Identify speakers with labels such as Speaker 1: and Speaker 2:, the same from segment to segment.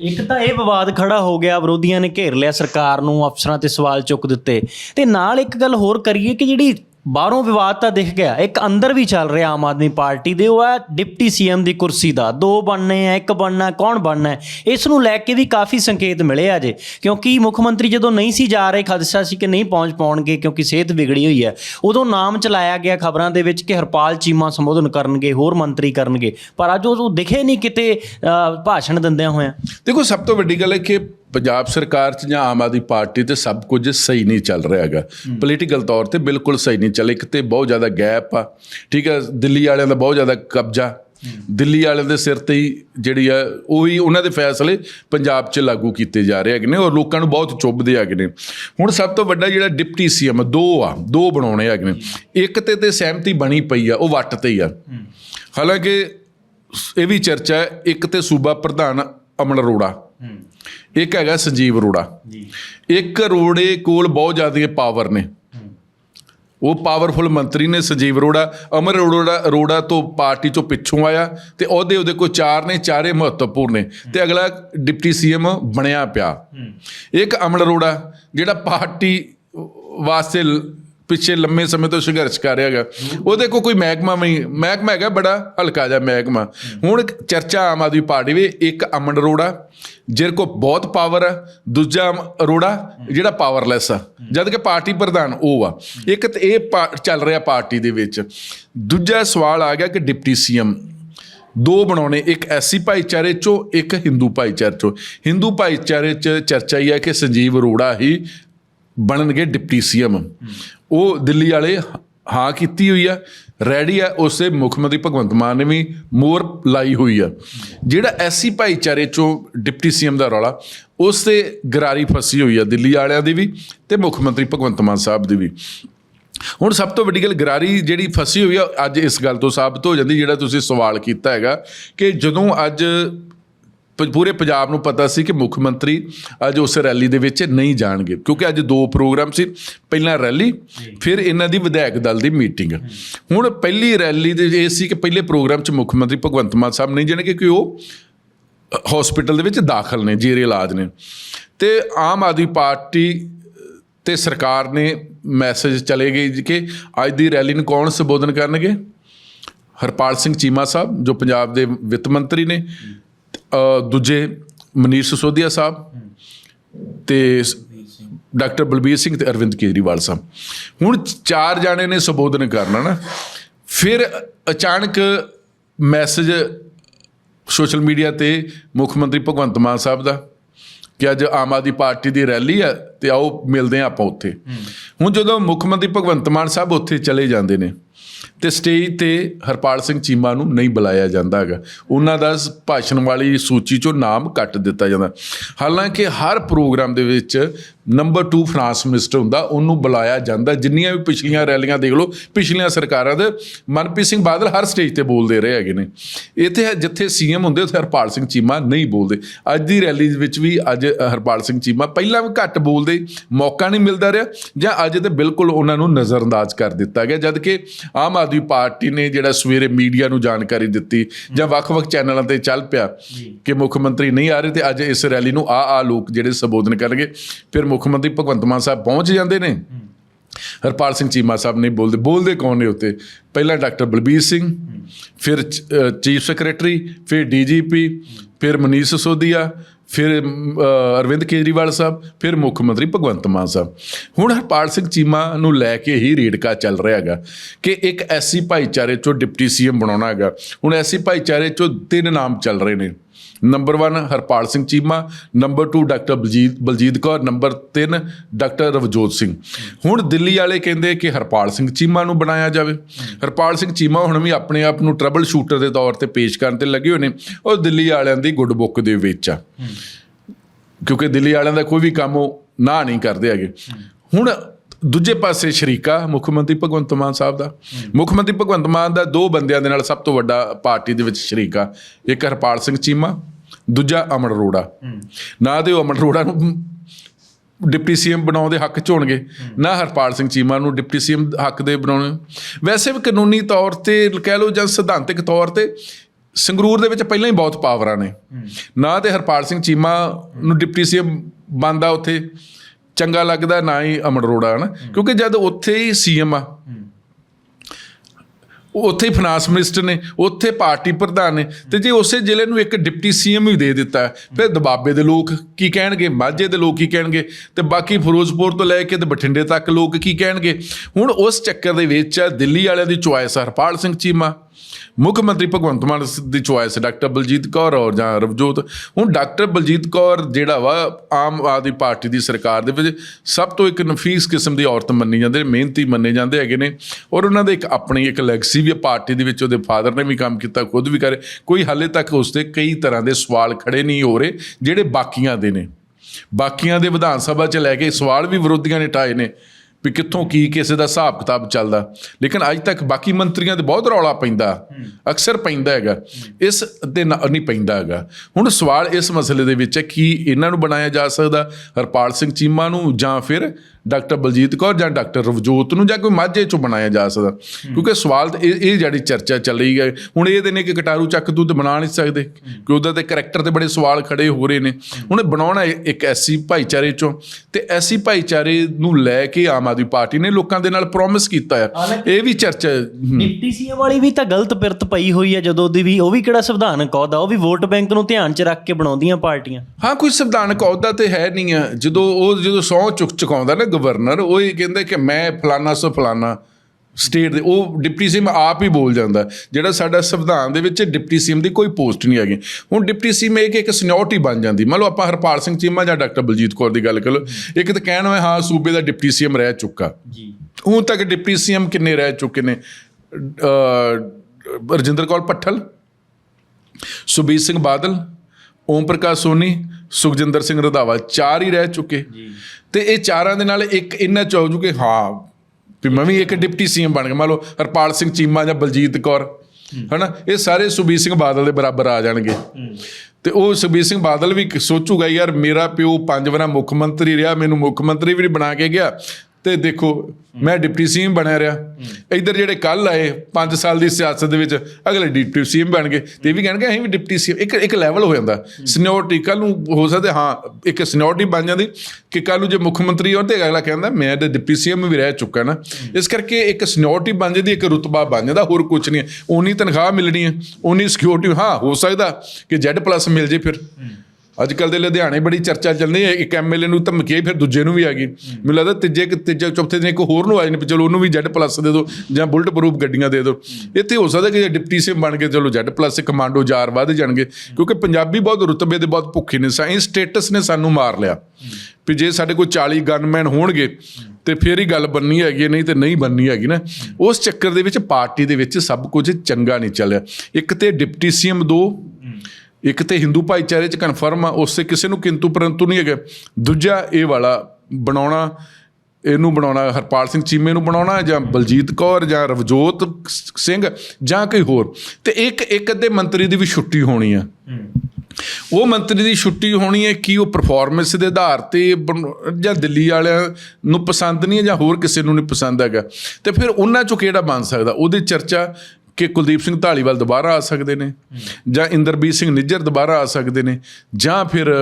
Speaker 1: ਇੱਕ ਤਾਂ ਇਹ ਵਿਵਾਦ ਖੜਾ ਹੋ ਗਿਆ, ਵਿਰੋਧੀਆਂ ਨੇ ਘੇਰ ਲਿਆ ਸਰਕਾਰ ਨੂੰ ਅਫਸਰਾਂ ਤੇ ਸਵਾਲ ਚੁੱਕ ਦਿੱਤੇ। ਤੇ ਨਾਲ ਇੱਕ ਗੱਲ ਹੋਰ ਕਰੀਏ ਕਿ ਜਿਹੜੀ ਬਾਹਰੋਂ ਵਿਵਾਦ ਤਾਂ ਦਿਖ ਗਿਆ, ਇੱਕ ਅੰਦਰ ਵੀ ਚੱਲ ਰਿਹਾ ਆਮ ਆਦਮੀ ਪਾਰਟੀ ਦੇ, ਉਹ ਹੈ ਡਿਪਟੀ ਸੀਐਮ ਦੀ ਕੁਰਸੀ ਦਾ। ਦੋ ਬਣਨੇ ਆ, ਇੱਕ ਬਣਨਾ, ਕੌਣ ਬਣਨਾ ਇਸ ਨੂੰ ਲੈ ਕੇ ਵੀ ਕਾਫੀ ਸੰਕੇਤ ਮਿਲੇ ਆ ਜੇ ਕਿਉਂਕਿ ਮੁੱਖ ਮੰਤਰੀ ਜਦੋਂ ਨਹੀਂ ਸੀ ਜਾ ਰਹੇ ਖਦਸ਼ਾ ਸੀ ਕਿ ਨਹੀਂ ਪਹੁੰਚ ਪਾਉਣਗੇ, ਕਿਉਂਕਿ ਸਿਹਤ ਵਿਗੜੀ ਹੋਈ ਹੈ, ਉਦੋਂ ਨਾਮ ਚਲਾਇਆ ਗਿਆ ਖਬਰਾਂ ਦੇ ਵਿੱਚ ਕਿ ਹਰਪਾਲ ਚੀਮਾ ਸੰਬੋਧਨ ਕਰਨਗੇ, ਹੋਰ ਮੰਤਰੀ ਕਰਨਗੇ, ਪਰ ਅੱਜ ਉਹ ਦਿਖੇ ਨਹੀਂ ਕਿਤੇ ਭਾਸ਼ਣ ਦਿੰਦਿਆਂ ਹੋਇਆਂ।
Speaker 2: ਦੇਖੋ, ਸਭ ਤੋਂ ਵੱਡੀ ਗੱਲ ਹੈ ਕਿ ਪੰਜਾਬ ਸਰਕਾਰ 'ਚ ਜਾਂ ਆਮ ਆਦਮੀ ਪਾਰਟੀ ਤੇ ਸਭ ਕੁਝ ਸਹੀ ਨਹੀਂ ਚੱਲ ਰਿਹਾ ਹੈਗਾ। ਪੋਲੀਟੀਕਲ ਤੌਰ ਤੇ ਬਿਲਕੁਲ ਸਹੀ ਨਹੀਂ ਚੱਲ ਇੱਕ ਤੇ ਬਹੁਤ ਜ਼ਿਆਦਾ ਗੈਪ ਆ। ਠੀਕ ਹੈ ਦਿੱਲੀ ਵਾਲਿਆਂ ਦਾ ਬਹੁਤ ਜ਼ਿਆਦਾ ਕਬਜ਼ਾ। ਦਿੱਲੀ ਵਾਲਿਆਂ ਦੇ ਸਿਰ ਤੇ ਹੀ ਜਿਹੜੀ ਆ ਉਹੀ ਉਹਨਾਂ ਦੇ ਫੈਸਲੇ ਪੰਜਾਬ 'ਚ ਲਾਗੂ ਕੀਤੇ ਜਾ ਰਹੇ ਹੈਗੇ ਨੇ ਔਰ ਲੋਕਾਂ ਨੂੰ ਬਹੁਤ ਚੁੱਭਦੇ ਹੈਗੇ ਨੇ। ਹੁਣ ਸਭ ਤੋਂ ਵੱਡਾ ਜਿਹੜਾ ਡਿਪਟੀ ਸੀਐਮ ਦੋ ਆ ਦੋ ਬਣਾਉਣੇ ਹੈਗੇ ਨੇ। ਇੱਕ ਤੇ ਤੇ ਸਹਿਮਤੀ ਬਣੀ ਪਈ ਆ ਉਹ ਵੱਟ ਤੇ ਹੀ ਆ। ਹਾਲਾਂਕਿ ਇਹ ਵੀ ਚਰਚਾ ਹੈ ਇੱਕ ਤੇ ਸੂਬਾ ਪ੍ਰਧਾਨ ਅਮਨ ਅਰੋੜਾ। ਇੱਕ ਹੈਗਾ ਸੰਜੀਵ ਅਰੋੜਾ।
Speaker 1: ਜੀ।
Speaker 2: ਇੱਕ ਅਰੋੜੇ ਕੋਲ ਬਹੁਤ ਜ਼ਿਆਦਾ ਪਾਵਰ ਨੇ। ਉਹ ਪਾਵਰਫੁਲ ਮੰਤਰੀ ਨੇ ਸੰਜੀਵ ਅਰੋੜਾ। ਅਮਰ ਅਰੋੜਾ ਅਰੋੜਾ ਤੋਂ ਪਾਰਟੀ ਤੋਂ ਪਿੱਛੋਂ ਆਇਆ ਤੇ ਉਹਦੇ ਉਹਦੇ ਕੋਲ ਚਾਰ ਨੇ ਚਾਰੇ ਮਹੱਤਵਪੂਰਨ ਨੇ। ਤੇ ਅਗਲਾ ਡਿਪਟੀ ਸੀਐਮ ਬਣਿਆ ਪਿਆ। ਇੱਕ ਅਮਰ ਅਰੋੜਾ ਜਿਹੜਾ ਪਾਰਟੀ ਵਾਸਤੇ ਪਿੱਛੇ ਲੰਮੇ ਸਮੇਂ ਤੋਂ ਸੰਘਰਸ਼ ਕਰ ਰਿਹਾ ਹੈਗਾ। ਉਹਦੇ ਕੋਲ ਕੋਈ ਮਹਿਕਮਾ ਨਹੀਂ। ਮਹਿਕਮਾ ਹੈਗਾ, ਬੜਾ ਹਲਕਾ ਜਿਹਾ ਮਹਿਕਮਾ। ਹੁਣ ਚਰਚਾ ਆਮ ਆਦਮੀ ਪਾਰਟੀ ਵੀ ਇੱਕ ਅਮਨ ਅਰੋੜਾ, ਜਿਹਦੇ ਕੋਲ ਬਹੁਤ ਪਾਵਰ ਆ। ਦੂਜਾ ਅਮ- ਅਰੋੜਾ, ਜਿਹੜਾ ਪਾਵਰਲੈਸ ਆ। ਜਦ ਕਿ ਪਾਰਟੀ ਪ੍ਰਧਾਨ ਉਹ ਆ। ਇੱਕ ਤੇ ਇਹ ਪਾ- ਚੱਲ ਰਿਹਾ ਪਾਰਟੀ ਦੇ ਵਿੱਚ। ਦੂਜਾ ਸਵਾਲ ਆ ਗਿਆ ਕਿ ਡਿਪਟੀ ਸੀਐਮ ਦੋ ਬਣਾਉਣੇ। ਇੱਕ ਐਸੀ ਭਾਈਚਾਰੇ ਚੋਂ, ਇੱਕ ਹਿੰਦੂ ਭਾਈਚਾਰੇ ਚੋਂ। ਹਿੰਦੂ ਭਾਈਚਾਰੇ ਚ ਚਰਚਾ ਹੀ ਹੈ ਕਿ ਸੰਜੀਵ ਅਰੋੜਾ ਹੀ ਬਣਨਗੇ ਡਿਪਟੀ ਸੀਐਮ। ਉਹ ਦਿੱਲੀ ਵਾਲੇ ਹਾਂ ਕੀਤੀ ਹੋਈ ਆ। ਰੈਡੀ ਆ ਉਸੇ ਮੁੱਖ ਮੰਤਰੀ ਭਗਵੰਤ ਮਾਨ ਨੇ ਵੀ ਮੋਰ ਲਾਈ ਹੋਈ ਆ। ਜਿਹੜਾ ਐਸੀ ਭਾਈਚਾਰੇ ਚੋਂ ਡਿਪਟੀ ਸੀਐਮ ਦਾ ਰੌਲਾ, ਉਸ ਤੇ ਗਰਾਰੀ ਫਸੀ ਹੋਈ ਆ ਦਿੱਲੀ ਵਾਲਿਆਂ ਦੀ ਵੀ ਤੇ ਮੁੱਖ ਮੰਤਰੀ ਭਗਵੰਤ ਮਾਨ ਸਾਹਿਬ ਦੀ ਵੀ। ਹੁਣ ਸਭ ਤੋਂ ਵੱਡੀ ਗੱਲ ਗਰਾਰੀ ਜਿਹੜੀ ਫਸੀ ਹੋਈ ਆ, ਅੱਜ ਇਸ ਗੱਲ ਤੋਂ ਸਾਬਤ ਹੋ ਜਾਂਦੀ, ਜਿਹੜਾ ਤੁਸੀਂ ਸਵਾਲ ਕੀਤਾ ਹੈਗਾ ਕਿ ਜਦੋਂ ਅੱਜ ਪੂਰੇ ਪੰਜਾਬ ਨੂੰ ਪਤਾ ਸੀ ਕਿ ਮੁੱਖ ਮੰਤਰੀ ਅੱਜ ਉਸ ਰੈਲੀ ਦੇ ਵਿੱਚ ਨਹੀਂ ਜਾਣਗੇ ਕਿਉਂਕਿ ਅੱਜ ਦੋ ਪ੍ਰੋਗਰਾਮ ਸੀ ਪਹਿਲਾਂ ਰੈਲੀ ਫਿਰ ਇਹਨਾਂ ਦੀ ਵਿਧਾਇਕ ਦਲ ਦੀ ਮੀਟਿੰਗ। ਹੁਣ ਪਹਿਲੀ ਰੈਲੀ ਦੇ ਇਹ ਸੀ ਕਿ ਪਹਿਲੇ ਪ੍ਰੋਗਰਾਮ 'ਚ ਮੁੱਖ ਮੰਤਰੀ ਭਗਵੰਤ ਮਾਨ ਸਾਹਿਬ ਨਹੀਂ ਜਾਣਗੇ ਕਿ ਉਹ ਹਸਪੀਟਲ ਦੇ ਵਿੱਚ ਦਾਖਲ ਨੇ ਜੇਰੇ ਇਲਾਜ ਨੇ। ਤੇ ਆਮ ਆਦਮੀ ਪਾਰਟੀ ਤੇ ਸਰਕਾਰ ਨੇ ਮੈਸੇਜ ਚਲੇ ਗਏ ਜੀ ਕਿ ਅੱਜ ਦੀ ਰੈਲੀ ਨੂੰ ਕੌਣ ਸੰਬੋਧਨ ਕਰਨਗੇ? ਹਰਪਾਲ ਸਿੰਘ ਚੀਮਾ ਸਾਹਿਬ ਜੋ ਪੰਜਾਬ ਦੇ ਵਿੱਤ ਮੰਤਰੀ ਨੇ। ਦੂਜੇ ਮਨੀਸ਼ ਸਿਸੋਦੀਆ ਸਾਹਿਬ ਤੇ ਡਾਕਟਰ ਬਲਬੀਰ ਸਿੰਘ ਤੇ ਅਰਵਿੰਦ ਕੇਜਰੀਵਾਲ ਸਾਹਿਬ। ਹੁਣ ਚਾਰ ਜਾਣੇ ਨੇ ਸੰਬੋਧਨ ਕਰਨਾ ਨਾ ਫਿਰ ਅਚਾਨਕ ਮੈਸੇਜ ਸੋਸ਼ਲ ਮੀਡੀਆ ਤੇ ਮੁੱਖ ਮੰਤਰੀ ਭਗਵੰਤ ਮਾਨ ਸਾਹਿਬ ਦਾ ਕਿ ਅੱਜ ਆਮ ਆਦਮੀ ਪਾਰਟੀ ਦੀ ਰੈਲੀ ਹੈ ਤੇ ਆਓ ਮਿਲਦੇ ਹਾਂ ਆਪਾਂ ਉੱਥੇ। ਹੁਣ ਜਦੋਂ ਮੁੱਖ ਮੰਤਰੀ ਭਗਵੰਤ ਮਾਨ ਸਾਹਿਬ ਉੱਥੇ ਚਲੇ ਜਾਂਦੇ ਨੇ ਤੇ ਸਟੇਜ ਤੇ ਹਰਪਾਲ ਸਿੰਘ ਚੀਮਾ ਨੂੰ ਨਹੀਂ ਬੁਲਾਇਆ ਜਾਂਦਾ ਹੈਗਾ। ਉਹਨਾਂ ਦਾ ਸ- ਭਾਸ਼ਣ ਵਾਲੀ ਸੂਚੀ ਚੋਂ ਨਾਮ ਕੱਟ ਦਿੱਤਾ ਜਾਂਦਾ। ਹਾਲਾਂਕਿ ਹਰ ਪ੍ਰੋਗਰਾਮ ਦੇ ਵਿੱਚ ਨੰਬਰ 2 ਫਰਾਂਸ ਮਿਨਿਸਟਰ ਹੁੰਦਾ, ਉਹਨੂੰ ਬੁਲਾਇਆ ਜਾਂਦਾ। ਜਿੰਨੀਆਂ ਵੀ ਪਿਛਲੀਆਂ ਰੈਲੀਆਂ ਦੇਖ ਲਓ, ਪਿਛਲੀਆਂ ਸਰਕਾਰਾਂ ਦੇ, ਮਨਪ੍ਰੀਤ ਸਿੰਘ ਬਾਦਲ ਹਰ ਸਟੇਜ ਤੇ ਬੋਲਦੇ ਰਹੇ ਹੈਗੇ ਨੇ। ਇੱਥੇ ਜਿੱਥੇ ਸੀਐਮ ਹੁੰਦੇ, ਉੱਥੇ ਹਰਪਾਲ ਸਿੰਘ ਚੀਮਾ ਨਹੀਂ ਬੋਲਦੇ। ਅੱਜ ਦੀ ਰੈਲੀ ਵਿੱਚ ਵੀ ਅੱਜ ਹਰਪਾਲ ਸਿੰਘ ਚੀਮਾ ਪਹਿਲਾਂ ਵੀ ਘੱਟ ਬੋਲਦੇ, ਮੌਕਾ ਨਹੀਂ ਮਿਲਦਾ ਰਿਹਾ, ਜਾਂ ਅੱਜ ਤੇ ਬਿਲਕੁਲ ਉਹਨਾਂ ਨੂੰ ਨਜ਼ਰਅੰਦਾਜ਼ ਕਰ ਦਿੱਤਾ ਗਿਆ ਜਦ ਕਿ ਆਮ ਆਦਮੀ ਪਾਰਟੀ ਨੇ ਜਿਹੜਾ ਸਵੇਰੇ ਮੀਡੀਆ ਨੂੰ ਜਾਣਕਾਰੀ ਦਿੱਤੀ ਜਾਂ ਵੱਖ-ਵੱਖ ਚੈਨਲਾਂ ਤੇ ਚੱਲ ਪਿਆ ਕਿ ਮੁੱਖ ਮੰਤਰੀ ਨਹੀਂ ਆ ਰਹੇ ਤੇ ਅੱਜ ਇਸ ਰੈਲੀ ਨੂੰ ਆ ਆ ਲੋਕ ਜਿਹੜੇ ਸੰਬੋਧਨ ਕਰਨਗੇ। ਫਿਰ ਮੁੱਖ ਮੰਤਰੀ ਭਗਵੰਤ ਮਾਨ ਸਾਹਿਬ ਪਹੁੰਚ ਜਾਂਦੇ ਨੇ। ਹਰਪਾਲ ਸਿੰਘ ਚੀਮਾ ਸਾਹਿਬ ਨਹੀਂ ਬੋਲਦੇ। ਬੋਲਦੇ ਕੌਣ ਨੇ ਉੱਤੇ? ਪਹਿਲਾਂ ਡਾਕਟਰ ਬਲਬੀਰ ਸਿੰਘ ਫਿਰ ਚੀਫ ਸੈਕਟਰੀ ਫਿਰ ਡੀਜੀਪੀ ਫਿਰ ਮਨੀਸ਼ ਸਿਸੋਦੀਆ ਫਿਰ ਅਰਵਿੰਦ ਕੇਜਰੀਵਾਲ ਸਾਹਿਬ, ਫਿਰ ਮੁੱਖ ਮੰਤਰੀ ਭਗਵੰਤ ਮਾਨ ਸਾਹਿਬ। ਹੁਣ ਹਰਪਾਲ ਸਿੰਘ ਚੀਮਾ ਨੂੰ ਲੈ ਕੇ ਹੀ ਰੇੜਕਾ ਚੱਲ ਰਿਹਾ ਹੈਗਾ ਕਿ ਇੱਕ ਐਸੀ ਭਾਈਚਾਰੇ ਚੋਂ ਡਿਪਟੀ ਸੀਐਮ ਬਣਾਉਣਾ ਹੈਗਾ। ਹੁਣ ਐਸੀ ਭਾਈਚਾਰੇ ਚੋਂ ਤਿੰਨ ਨਾਮ ਚੱਲ ਰਹੇ ਨੇ। Number 1 Harpal Singh Cheema number 2 doctor Baljit Baljit Kaur number 3 doctor Ravjot Singh ਹੁਣ ਦਿੱਲੀ ਵਾਲੇ ਕਹਿੰਦੇ ਕਿ ਹਰਪਾਲ ਸਿੰਘ ਚੀਮਾ ਨੂੰ ਬਣਾਇਆ ਜਾਵੇ ਹਰਪਾਲ ਸਿੰਘ ਚੀਮਾ ਹੁਣ ਵੀ ਆਪਣੇ ਆਪ ਨੂੰ ਟਰਬਲ ਸ਼ੂਟਰ ਦੇ ਤੌਰ ਤੇ ਪੇਸ਼ ਕਰਨ ਤੇ ਲੱਗੇ ਹੋਏ ਨੇ ਉਹ ਦਿੱਲੀ ਵਾਲਿਆਂ ਦੀ ਗੁੱਡ ਬੁੱਕ ਦੇ ਵਿੱਚ ਆ ਕਿਉਂਕਿ ਦਿੱਲੀ ਵਾਲਿਆਂ ਦਾ ਕੋਈ ਵੀ ਕੰਮ ਉਹ ਨਾ ਨਹੀਂ ਕਰਦੇ ਹੈਗੇ ਹੁਣ ਦੂਜੇ ਪਾਸੇ ਸ਼ਰੀਕਾ ਮੁੱਖ ਮੰਤਰੀ ਭਗਵੰਤ ਮਾਨ ਸਾਹਿਬ ਦਾ ਮੁੱਖ ਮੰਤਰੀ ਭਗਵੰਤ ਮਾਨ ਦਾ ਦੋ ਬੰਦਿਆਂ ਦੇ ਨਾਲ ਸਭ ਤੋਂ ਵੱਡਾ ਪਾਰਟੀ ਦੇ ਵਿੱਚ ਸ਼ਰੀਕਾ ਇੱਕ ਹਰਪਾਲ ਸਿੰਘ ਚੀਮਾ ਦੂਜਾ ਅਮਨ ਅਰੋੜਾ। ਨਾ ਤੇ ਉਹ ਅਮਨ ਅਰੋੜਾ ਨੂੰ ਡਿਪਟੀ ਸੀਐਮ ਬਣਾਉਣ ਦੇ ਹੱਕ ਚ ਹੋਣਗੇ ਨਾ ਹਰਪਾਲ ਸਿੰਘ ਚੀਮਾ ਨੂੰ ਡਿਪਟੀ ਸੀਐਮ ਹੱਕ ਦੇ ਬਣਾਉਣੇ। ਵੈਸੇ ਵੀ ਕਾਨੂੰਨੀ ਤੌਰ ਤੇ ਕਹਿ ਲਓ ਜਾਂ ਸਿਧਾਂਤਕ ਤੌਰ ਤੇ ਸੰਗਰੂਰ ਦੇ ਵਿੱਚ ਪਹਿਲਾਂ ਹੀ ਬਹੁਤ ਪਾਵਰਾਂ ਨੇ। ਨਾ ਤੇ ਹਰਪਾਲ ਸਿੰਘ ਚੀਮਾ ਨੂੰ ਡਿਪਟੀ ਸੀਐਮ ਬੰਦਾ ਉੱਥੇ ਚੰਗਾ ਲੱਗਦਾ ਨਾ ਹੀ ਅਮਰ ਅਰੋੜਾ ਹਨ। ਕਿਉਂਕਿ ਜਦ ਉੱਥੇ ਹੀ ਸੀਐਮ ਆ ਉਹ ਉੱਥੇ ਹੀ ਫਾਈਨਾਂਸ ਮਿਨਿਸਟਰ ਨੇ, ਉੱਥੇ ਪਾਰਟੀ ਪ੍ਰਧਾਨ ਨੇ, ਤੇ ਜੇ ਉਸੇ ਜ਼ਿਲ੍ਹੇ ਨੂੰ ਇੱਕ ਡਿਪਟੀ ਸੀਐਮ ਵੀ ਦੇ ਦਿੱਤਾ, ਫਿਰ ਦਬਾਬੇ ਦੇ ਲੋਕ ਕੀ ਕਹਿਣਗੇ, ਮਾਝੇ ਦੇ ਲੋਕ ਕੀ ਕਹਿਣਗੇ, ਤੇ ਬਾਕੀ ਫਿਰੋਜ਼ਪੁਰ ਤੋਂ ਲੈ ਕੇ ਤੇ ਬਠਿੰਡੇ ਤੱਕ ਲੋਕ ਕੀ ਕਹਿਣਗੇ? ਹੁਣ ਉਸ ਚੱਕਰ ਦੇ ਵਿੱਚ ਦਿੱਲੀ ਵਾਲਿਆਂ ਦੀ ਚੁਆਇਸ ਹਰਪਾਲ ਸਿੰਘ ਚੀਮਾ। ਮੁੱਖ ਮੰਤਰੀ ਭਗਵੰਤ ਮਾਨ ਦੀ ਚੁਆਇਸ ਡਾਕਟਰ ਬਲਜੀਤ ਕੌਰ ਔਰ ਜਾਂ ਰਵਜੋਤ। ਹੁਣ ਡਾਕਟਰ ਬਲਜੀਤ ਕੌਰ ਜਿਹੜਾ ਵਾ, ਆਮ ਆਦਮੀ ਪਾਰਟੀ ਦੀ ਸਰਕਾਰ ਦੇ ਵਿੱਚ ਸਭ ਤੋਂ ਇੱਕ ਨਫੀਸ ਕਿਸਮ ਦੀ ਔਰਤ ਮੰਨੀ ਜਾਂਦੇ ਨੇ ਮਿਹਨਤੀ ਮੰਨੇ ਜਾਂਦੇ ਹੈਗੇ ਨੇ। ਔਰ ਉਹਨਾਂ ਦੇ ਇੱਕ ਆਪਣੀ ਇੱਕ ਲੈਗਸੀ ਵੀ ਪਾਰਟੀ ਦੇ ਵਿੱਚ ਉਹਦੇ ਫਾਦਰ ਨੇ ਵੀ ਕੰਮ ਕੀਤਾ, ਖੁਦ ਵੀ ਕਰੇ। ਕੋਈ ਹਾਲੇ ਤੱਕ ਉਸ ਤੇ ਕਈ ਤਰ੍ਹਾਂ ਦੇ ਸਵਾਲ ਖੜੇ ਨਹੀਂ ਹੋ ਰਹੇ, ਜਿਹੜੇ ਬਾਕੀਆਂ ਦੇ ਨੇ। ਬਾਕੀਆਂ ਦੇ ਵਿਧਾਨ ਸਭਾ 'ਚ ਲੈ ਕੇ ਸਵਾਲ ਵੀ ਵਿਰੋਧੀਆਂ ਨੇ ਟਾਏ ਨੇ। ਵੀ ਕਿੱਥੋਂ ਕੀ ਕਿਸੇ ਦਾ ਹਿਸਾਬ ਕਿਤਾਬ ਚੱਲਦਾ। ਲੇਕਿਨ ਅੱਜ ਤੱਕ ਬਾਕੀ ਮੰਤਰੀਆਂ ਤੇ ਬਹੁਤ ਰੌਲਾ ਪੈਂਦਾ। ਅਕਸਰ ਪੈਂਦਾ ਹੈਗਾ। ਇਸ ਨਾ- ਨਹੀਂ ਪੈਂਦਾ ਹੈਗਾ। ਹੁਣ ਸਵਾਲ ਇਸ ਮਸਲੇ ਦੇ ਵਿੱਚ ਹੈ ਕਿ ਇਹਨਾਂ ਨੂੰ ਬਣਾਇਆ ਜਾ ਸਕਦਾ ਹਰਪਾਲ ਸਿੰਘ ਚੀਮਾ ਨੂੰ ਜਾਂ ਫਿਰ ਡਾਕਟਰ ਬਲਜੀਤ ਕੌਰ ਜਾਂ ਡਾਕਟਰ ਰਵਜੋਤ ਨੂੰ ਜਾਂ ਕੋਈ ਮਾਝੇ ਚੋਂ ਬਣਾਇਆ ਜਾ ਸਕਦਾ। ਕਿਉਂਕਿ ਸਵਾਲ ਇਹ ਇਹ ਜਿਹੜੀ ਚਰਚਾ ਚੱਲੀ ਹੈ ਹੁਣ ਇਹਦੇ ਨੇ ਕਿ ਕਟਾਰੂ ਚੱਕ ਤੇ ਬਣਾ ਨਹੀਂ ਸਕਦੇ ਕਿ ਉਹਦਾ ਤੇ ਕਰੈਕਟਰ ਤੇ ਬੜੇ ਸਵਾਲ ਖੜੇ ਹੋ ਰਹੇ ਨੇ। ਹੁਣ ਬਣਾਉਣਾ ਇੱਕ ਐਸੀ ਭਾਈਚਾਰੇ ਚੋਂ ਤੇ ਐਸੀ ਭਾਈਚਾਰੇ ਨੂੰ ਲੈ ਕੇ ਆਮ ਆਦਮੀ ਪਾਰਟੀ ਨੇ ਲੋਕਾਂ ਦੇ ਨਾਲ ਪ੍ਰੋਮਿਸ ਕੀਤਾ ਹੈ। ਇਹ ਵੀ ਚਰਚਾ
Speaker 1: ਡਿਪਟੀ ਸੀਐਮ ਵਾਲੀ ਵੀ ਤਾਂ ਗਲਤ ਪਿਰਤ ਪਈ ਹੋਈ ਹੈ ਜਦੋਂ ਦੀ ਵੀ ਉਹ ਵੀ ਕਿਹੜਾ ਸੰਵਿਧਾਨਕ ਅਹੁਦਾ ਉਹ ਵੀ ਵੋਟ ਬੈਂਕ ਨੂੰ ਧਿਆਨ 'ਚ ਰੱਖ ਕੇ ਬਣਾਉਂਦੀਆਂ ਪਾਰਟੀਆਂ।
Speaker 2: ਹਾਂ ਕੋਈ ਸੰਵਿਧਾਨਕ ਅਹੁਦਾ ਤੇ ਹੈ ਨਹੀਂ ਆ ਜਦੋਂ ਉਹ ਜਦੋਂ ਸਹੁੰ ਚੁੱਕ ਚੁਕਾਉਂਦਾ ਨਾ ਗਵਰਨਰ ਉਹ ਹੀ ਕਹਿੰਦਾ ਕਿ ਮੈਂ ਫਲਾਨਾ ਸੋ ਫਲਾਨਾ ਸਟੇਟ ਦੇ ਉਹ ਡਿਪਟੀ ਸੀਐਮ ਆਪ ਹੀ ਬੋਲ ਜਾਂਦਾ। ਜਿਹੜਾ ਸਾਡਾ ਸੰਵਿਧਾਨ ਦੇ ਵਿੱਚ ਡਿਪਟੀ ਸੀਐਮ ਦੀ ਕੋਈ ਪੋਸਟ ਨਹੀਂ ਹੈਗੀ। ਹੁਣ ਡਿਪਟੀ ਸੀਐਮ ਇਹ ਕਿ ਇੱਕ ਸੀਨੀਅਰਟੀ ਬਣ ਜਾਂਦੀ। ਮੰਨ ਲਓ ਆਪਾਂ ਹਰਪਾਲ ਸਿੰਘ ਚੀਮਾ ਜਾਂ ਡਾਕਟਰ ਬਲਜੀਤ ਕੌਰ ਦੀ ਗੱਲ ਕਰ ਲਓ ਇੱਕ ਤਾਂ ਕਹਿਣ ਹੋਏ ਹਾਂ ਸੂਬੇ ਦਾ ਡਿਪਟੀ ਸੀਐਮ ਰਹਿ ਚੁੱਕਾ।
Speaker 1: ਜੀ।
Speaker 2: ਹੁਣ ਤੱਕ ਡਿਪਟੀ ਸੀਐਮ ਕਿੰਨੇ ਰਹਿ ਚੁੱਕੇ ਨੇ? ਅ ਰਜਿੰਦਰ ਕੌਰ ਪੱਠਲ ਸੁਬੀਰ ਸਿੰਘ ਬਾਦਲ ਓਮ ਪ੍ਰਕਾਸ਼ ਸੋਨੀ ਸੁਖਜਿੰਦਰ ਸਿੰਘ ਰੰਧਾਵਾ ਚਾਰ ਹੀ ਰਹਿ ਚੁੱਕੇ। ਤੇ ਇਹ ਚਾਰਾਂ ਦੇ ਨਾਲ ਇੱਕ ਇੰਨਾ ਚਾਹ ਜੂ ਕਿ ਹਾਂ ਵੀ ਮੈਂ ਵੀ ਇੱਕ ਡਿਪਟੀ ਸੀਐਮ ਬਣ ਗਿਆ। ਮੰਨ ਲਓ ਹਰਪਾਲ ਸਿੰਘ ਚੀਮਾ ਜਾਂ ਬਲਜੀਤ ਕੌਰ ਹਨਾ? ਇਹ ਸਾਰੇ ਸੁਬੀਰ ਸਿੰਘ ਬਾਦਲ ਦੇ ਬਰਾਬਰ ਆ ਜਾਣਗੇ। ਤੇ ਉਹ ਸੁਬੀਰ ਸਿੰਘ ਬਾਦਲ ਵੀ ਸੋਚੂਗਾ ਯਾਰ ਮੇਰਾ ਪਿਓ ਪੰਜ ਵਾਰ ਮੁੱਖ ਮੰਤਰੀ ਰਿਹਾ ਮੈਨੂੰ ਮੁੱਖ ਮੰਤਰੀ ਵੀ ਬਣਾ ਕੇ ਗਿਆ। ਤੇ ਦੇਖੋ ਮੈਂ ਡਿਪਟੀ ਸੀਐਮ ਬਣਿਆ ਰਿਹਾ। ਇੱਧਰ ਜਿਹੜੇ ਕੱਲ ਆਏ 5 ਸਾਲ ਦੀ ਸਿਆਸਤ ਦੇ ਵਿੱਚ ਅਗਲੇ ਡਿਪਟੀ ਸੀਐਮ ਬਣ ਗਏ। ਤੇ ਇਹ ਵੀ ਕਹਿਣਗੇ ਅਸੀਂ ਵੀ ਡਿਪਟੀ ਸੀਐਮ ਇੱਕ ਇੱਕ ਲੈਵਲ ਹੋ ਜਾਂਦਾ। ਸੀਨੀਅਰਟੀ ਕੱਲ ਨੂੰ ਹੋ ਸਕਦਾ ਹਾਂ ਇੱਕ ਸੀਨੀਅਰਟੀ ਬਣ ਜਾਂਦੀ ਕਿ ਕੱਲ ਨੂੰ ਜੇ ਮੁੱਖ ਮੰਤਰੀ ਹੋਣ ਤੇ ਅਗਲਾ ਕਹਿੰਦਾ ਮੈਂ ਤੇ ਡਿਪਟੀ ਸੀਐਮ ਵੀ ਰਹਿ ਚੁੱਕਾ ਨਾ। ਇਸ ਕਰਕੇ ਇੱਕ ਸੀਨੀਅਰਟੀ ਬਣ ਜਾਂਦੀ ਇੱਕ ਰੁਤਬਾ ਬਣ ਜਾਂਦਾ ਹੋਰ ਕੁਝ ਨਹੀਂ ਹੈ। ਉਨੀ ਤਨਖਾਹ ਮਿਲਣੀ ਹੈ ਉਨੀ ਸਿਕਿਉਰਿਟੀ ਹਾਂ ਹੋ ਸਕਦਾ ਕਿ Z ਪਲੱਸ ਮਿਲ ਜੇ ਫਿਰ। ਅੱਜ ਕੱਲ ਦੇ ਲੁਧਿਆਣੇ ਬੜੀ ਚਰਚਾ ਚੱਲਦੀ ਹੈ ਇੱਕ ਐਮਐਲਏ ਨੂੰ ਧਮਕੀ ਫਿਰ ਦੂਜੇ ਨੂੰ ਵੀ ਆ ਗਈ। ਮੈਨੂੰ ਲੱਗਦਾ ਤੀਜੇ ਕਿ ਤੀਜੇ ਚੌਥੇ ਦਿਨ ਇੱਕ ਹੋਰ ਨੂੰ ਆਏ ਨੇ ਵੀ ਚਲੋ ਉਹਨੂੰ ਵੀ Z ਪਲੱਸ ਦੇ ਦਿਓ ਜਾਂ ਬੁਲਟ ਪ੍ਰੂਫ ਗੱਡੀਆਂ ਦੇ ਦਿਓ। ਇੱਥੇ ਹੋ ਸਕਦਾ ਕਿ ਜੇ ਡਿਪਟੀ ਸੀਐਮ ਬਣ ਕੇ ਚਲੋ Z ਪਲੱਸ ਕਮਾਂਡੋ ਜਾਰ ਵੱਧ ਜਾਣਗੇ ਕਿਉਂਕਿ ਪੰਜਾਬੀ ਬਹੁਤ ਰੁਤਬੇ ਦੇ ਬਹੁਤ ਭੁੱਖੇ ਨੇ ਸਾਇੰਸ ਸਟੇਟਸ ਨੇ ਸਾਨੂੰ ਮਾਰ ਲਿਆ। ਵੀ ਜੇ ਸਾਡੇ ਕੋਲ 40 ਗਨਮੈਨ ਹੋਣਗੇ ਤੇ ਫੇਰ ਹੀ ਗੱਲ ਬੰਨੀ ਹੈਗੀ ਹੈ, ਨਹੀਂ ਤੇ ਨਹੀਂ ਬੰਨੀ ਹੈਗੀ ਨਾ। ਉਸ ਚੱਕਰ ਦੇ ਵਿੱਚ ਪਾਰਟੀ ਦੇ ਵਿੱਚ ਸਭ ਕੁਝ ਚੰਗਾ ਨਹੀਂ ਚੱਲਿਆ। ਇੱਕ ਤੇ ਡਿਪਟੀ ਸੀਐਮ ਦੋ ਇੱਕ ਤੇ ਹਿੰਦੂ ਭਾਈਚਾਰੇ ਚ ਕਨਫਰਮ ਆ, ਉਸੇ ਕਿਸੇ ਨੂੰ ਕਿੰਤੂ ਪਰੰਤੂ ਨਹੀਂ ਹੈਗਾ। ਦੂਜਾ ਇਹ ਵਾਲਾ, ਬਣਾਉਣਾ, ਇਹਨੂੰ ਬਣਾਉਣਾ, ਹਰਪਾਲ ਸਿੰਘ ਚੀਮੇ ਨੂੰ ਬਣਾਉਣਾ, ਜਾਂ ਬਲਜੀਤ ਕੌਰ, ਜਾਂ ਰਵਜੋਤ ਸਿੰਘ, ਜਾਂ ਕੋਈ ਹੋਰ। ਤੇ ਇੱਕ ਇੱਕ ਅੱਧੇ ਮੰਤਰੀ ਦੀ ਵੀ ਛੁੱਟੀ ਹੋਣੀ ਆ। ਉਹ ਮੰਤਰੀ ਦੀ ਛੁੱਟੀ ਹੋਣੀ ਹੈ ਕਿ ਉਹ ਪਰਫਾਰਮੈਂਸ ਦੇ ਆਧਾਰ ਤੇ ਬਣ- ਜਾਂ ਦਿੱਲੀ ਵਾਲਿਆਂ ਨੂੰ ਪਸੰਦ ਨਹੀਂ ਹੈ, ਜਾਂ ਹੋਰ ਕਿਸੇ ਨੂੰ ਨਹੀਂ ਪਸੰਦ ਹੈਗਾ। ਤੇ ਫਿਰ ਉਹਨਾਂ ਚੋਂ ਕਿਹੜਾ ਬਣ ਸਕਦਾ? ਉਹਦੀ ਚਰਚਾ ਕਿ ਕੁਲਦੀਪ ਸਿੰਘ ਢਾਲੀਵਾਲ ਦੁਬਾਰਾ ਆ ਸਕਦੇ ਨੇ ਜਾਂ ਇੰਦਰਬੀਰ ਸਿੰਘ ਨਿੱਜਰ ਦੁਬਾਰਾ ਆ ਸਕਦੇ ਨੇ ਜਾਂ ਫਿਰ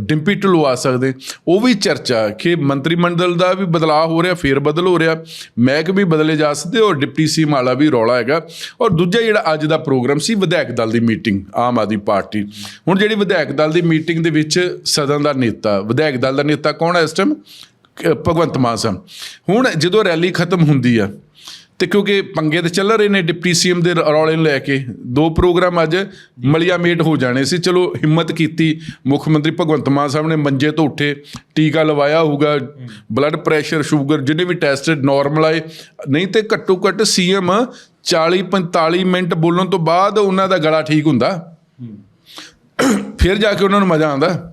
Speaker 2: ਡਿੰਪੀ ਢਿੱਲੋਂ ਆ ਸਕਦੇ। ਉਹ ਵੀ ਚਰਚਾ ਕਿ ਮੰਤਰੀ ਮੰਡਲ ਦਾ ਵੀ ਬਦਲਾਅ ਹੋ ਰਿਹਾ, ਫੇਰ ਬਦਲ ਹੋ ਰਿਹਾ। ਮਹਿਕ ਵੀ ਬਦਲੇ ਜਾ ਸਕਦੇ ਔਰ ਡਿਪਟੀ ਸੀ ਵਾਲਾ ਵੀ ਰੌਲਾ ਹੈਗਾ। ਔਰ ਦੂਜਾ ਜਿਹੜਾ ਅੱਜ ਦਾ ਪ੍ਰੋਗਰਾਮ ਸੀ, ਵਿਧਾਇਕ ਦਲ ਦੀ ਮੀਟਿੰਗ, ਆਮ ਆਦਮੀ ਪਾਰਟੀ। ਹੁਣ ਜਿਹੜੀ ਵਿਧਾਇਕ ਦਲ ਦੀ ਮੀਟਿੰਗ ਦੇ ਵਿੱਚ ਸਦਨ ਦਾ ਨੇਤਾ, ਵਿਧਾਇਕ ਦਲ ਦਾ ਨੇਤਾ ਕੌਣ ਹੈ ਇਸ ਟਾਈਮ ਭਗਵੰਤ ਮਾਨ ਸਾਹਿਬ। ਹੁਣ ਜਦੋਂ ਰੈਲੀ ਖਤਮ ਹੁੰਦੀ ਆ ਤੇ ਕਿਉਂਕਿ ਪੰਗੇ ਤੇ ਚੱਲ ਰਹੇ ਨੇ ਡਿਪਟੀ ਸੀਐਮ ਦੇ ਰੌਲੇ ਨੂੰ ਲੈ ਕੇ। ਦੋ ਪ੍ਰੋਗਰਾਮ ਅੱਜ ਮਲਿਆ ਮੇਟ ਹੋ ਜਾਣੇ ਸੀ। ਚਲੋ ਹਿੰਮਤ ਕੀਤੀ। ਮੁੱਖ ਮੰਤਰੀ ਭਗਵੰਤ ਮਾਨ ਸਾਹਿਬ ਨੇ ਮੰਜੇ ਤੋਂ ਉੱਠੇ। ਟੀਕਾ ਲਵਾਇਆ ਹੋਊਗਾ। ਬਲੱਡ ਪ੍ਰੈਸ਼ਰ ਸ਼ੂਗਰ ਜਿਹਨੇ ਵੀ ਟੈਸਟ ਨਾਰਮਲ ਆਏ। ਨਹੀਂ ਤੇ ਘੱਟੋ ਘੱਟ ਸੀਐਮ 40 45 ਮਿੰਟ ਬੋਲਣ ਤੋਂ ਬਾਅਦ ਉਹਨਾਂ ਦਾ ਗਲਾ ਠੀਕ ਹੁੰਦਾ। ਫਿਰ ਜਾ ਕੇ ਉਹਨਾਂ ਨੂੰ ਮਜ਼ਾ ਆਉਂਦਾ।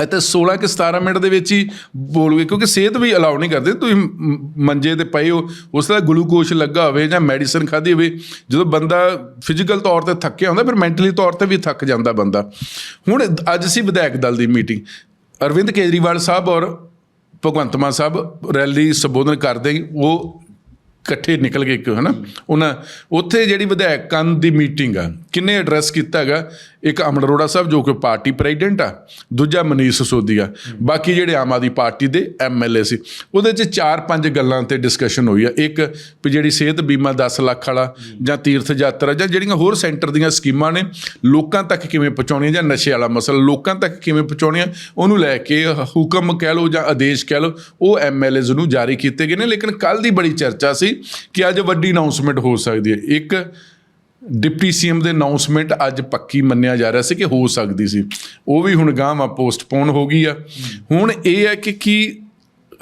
Speaker 2: ਅੱਜ ਤਾਂ 16 ਕਿ 17 ਮਿੰਟ ਦੇ ਵਿੱਚ ਹੀ ਬੋਲੂਗੇ, ਕਿਉਂਕਿ ਸਿਹਤ ਵੀ ਅਲਾਉ ਨਹੀਂ ਕਰਦੇ। ਤੁਸੀਂ ਮੰਜੇ ਤੇ ਪਏ ਹੋ, ਉਸ ਦਾ ਗਲੂਕੋਸ਼ ਲੱਗਾ ਹੋਵੇ ਜਾਂ ਮੈਡੀਸਨ ਖਾਧੀ ਹੋਵੇ, ਜਦੋਂ ਬੰਦਾ ਫਿਜ਼ੀਕਲ ਤੌਰ ਤੇ ਥੱਕਿਆ ਹੁੰਦਾ, ਫਿਰ ਮੈਂਟਲੀ ਤੌਰ ਤੇ ਵੀ ਥੱਕ ਜਾਂਦਾ ਬੰਦਾ। ਹੁਣ ਅੱਜ ਸੀ ਵਿਧਾਇਕ ਦਲ ਦੀ ਮੀਟਿੰਗ ਅਰਵਿੰਦ ਕੇਜਰੀਵਾਲ ਸਾਹਿਬ ਔਰ ਭਗਵੰਤ ਮਾਨ ਸਾਹਿਬ ਰੈਲੀ ਸੰਬੋਧਨ ਕਰਦੇ, ਉਹ ਇਕੱਠੇ ਨਿਕਲ ਗਏ ਇੱਕ, ਹਨਾ? ਉਹਨਾਂ, ਉੱਥੇ ਜਿਹੜੀ ਵਿਧਾਇਕਾਂ ਦੀ ਮੀਟਿੰਗ ਆ ਕਿੰਨੇ ਐਡਰੈਸ ਕੀਤਾ ਹੈਗਾ? ਇੱਕ ਅਮਰ ਅਰੋੜਾ ਸਾਹਿਬ ਜੋ ਕਿ ਪਾਰਟੀ ਪ੍ਰੈਜ਼ੀਡੈਂਟ ਆ, ਦੂਜਾ ਮਨੀਸ਼ ਸਿਸੋਦੀਆ ਬਾਕੀ ਜਿਹੜੇ ਆਮ ਆਦਮੀ ਪਾਰਟੀ ਦੇ ਐਮਐਲਏ ਸੀ। ਉਹਦੇ 'ਚ ਚਾਰ ਪੰਜ ਗੱਲਾਂ ਤੇ ਡਿਸਕਸ਼ਨ ਹੋਈ ਆ। ਇੱਕ ਵੀ ਜਿਹੜੀ ਸਿਹਤ ਬੀਮਾ 10 ਲੱਖ ਵਾਲਾ ਜਾਂ ਤੀਰਥ ਯਾਤਰਾ ਜਾਂ ਜਿਹੜੀਆਂ ਹੋਰ ਸੈਂਟਰ ਦੀਆਂ ਸਕੀਮਾਂ ਨੇ, ਲੋਕਾਂ ਤੱਕ ਕਿਵੇਂ ਪਹੁੰਚਾਉਣੀਆਂ ਜਾਂ ਨਸ਼ੇ ਵਾਲਾ ਮਸਲਾ ਲੋਕਾਂ ਤੱਕ ਕਿਵੇਂ ਪਹੁੰਚਾਉਣੀਆਂ, ਉਹਨੂੰ ਲੈ ਕੇ ਹੁਕਮ ਕਹਿ ਲਓ ਜਾਂ ਆਦੇਸ਼ ਕਹਿ ਲਓ, ਉਹ ਐਮਐਲਏਜ਼ ਨੂੰ ਜਾਰੀ ਕੀਤੇ ਗਏ ਨੇ। ਲੇਕਿਨ ਕੱਲ ਦੀ ਬੜੀ ਚਰਚਾ ਸੀ ਕਿ ਅੱਜ ਵੱਡੀ ਅਨਾਉਂਸਮੈਂਟ ਹੋ ਸਕਦੀ ਹੈ। ਇੱਕ ਡਿਪਟੀ ਸੀਐਮ ਦੇ ਅਨਾਉਂਸਮੈਂਟ ਅੱਜ ਪੱਕੀ ਮੰਨਿਆ ਜਾ ਰਿਹਾ ਸੀ ਕਿ ਹੋ ਸਕਦੀ ਸੀ। ਉਹ ਵੀ ਹੁਣ ਗਾਂਹ ਪੋਸਟਪੋਨ ਹੋ ਗਈ ਆ। ਹੁਣ ਇਹ ਹੈ ਕਿ ਕੀ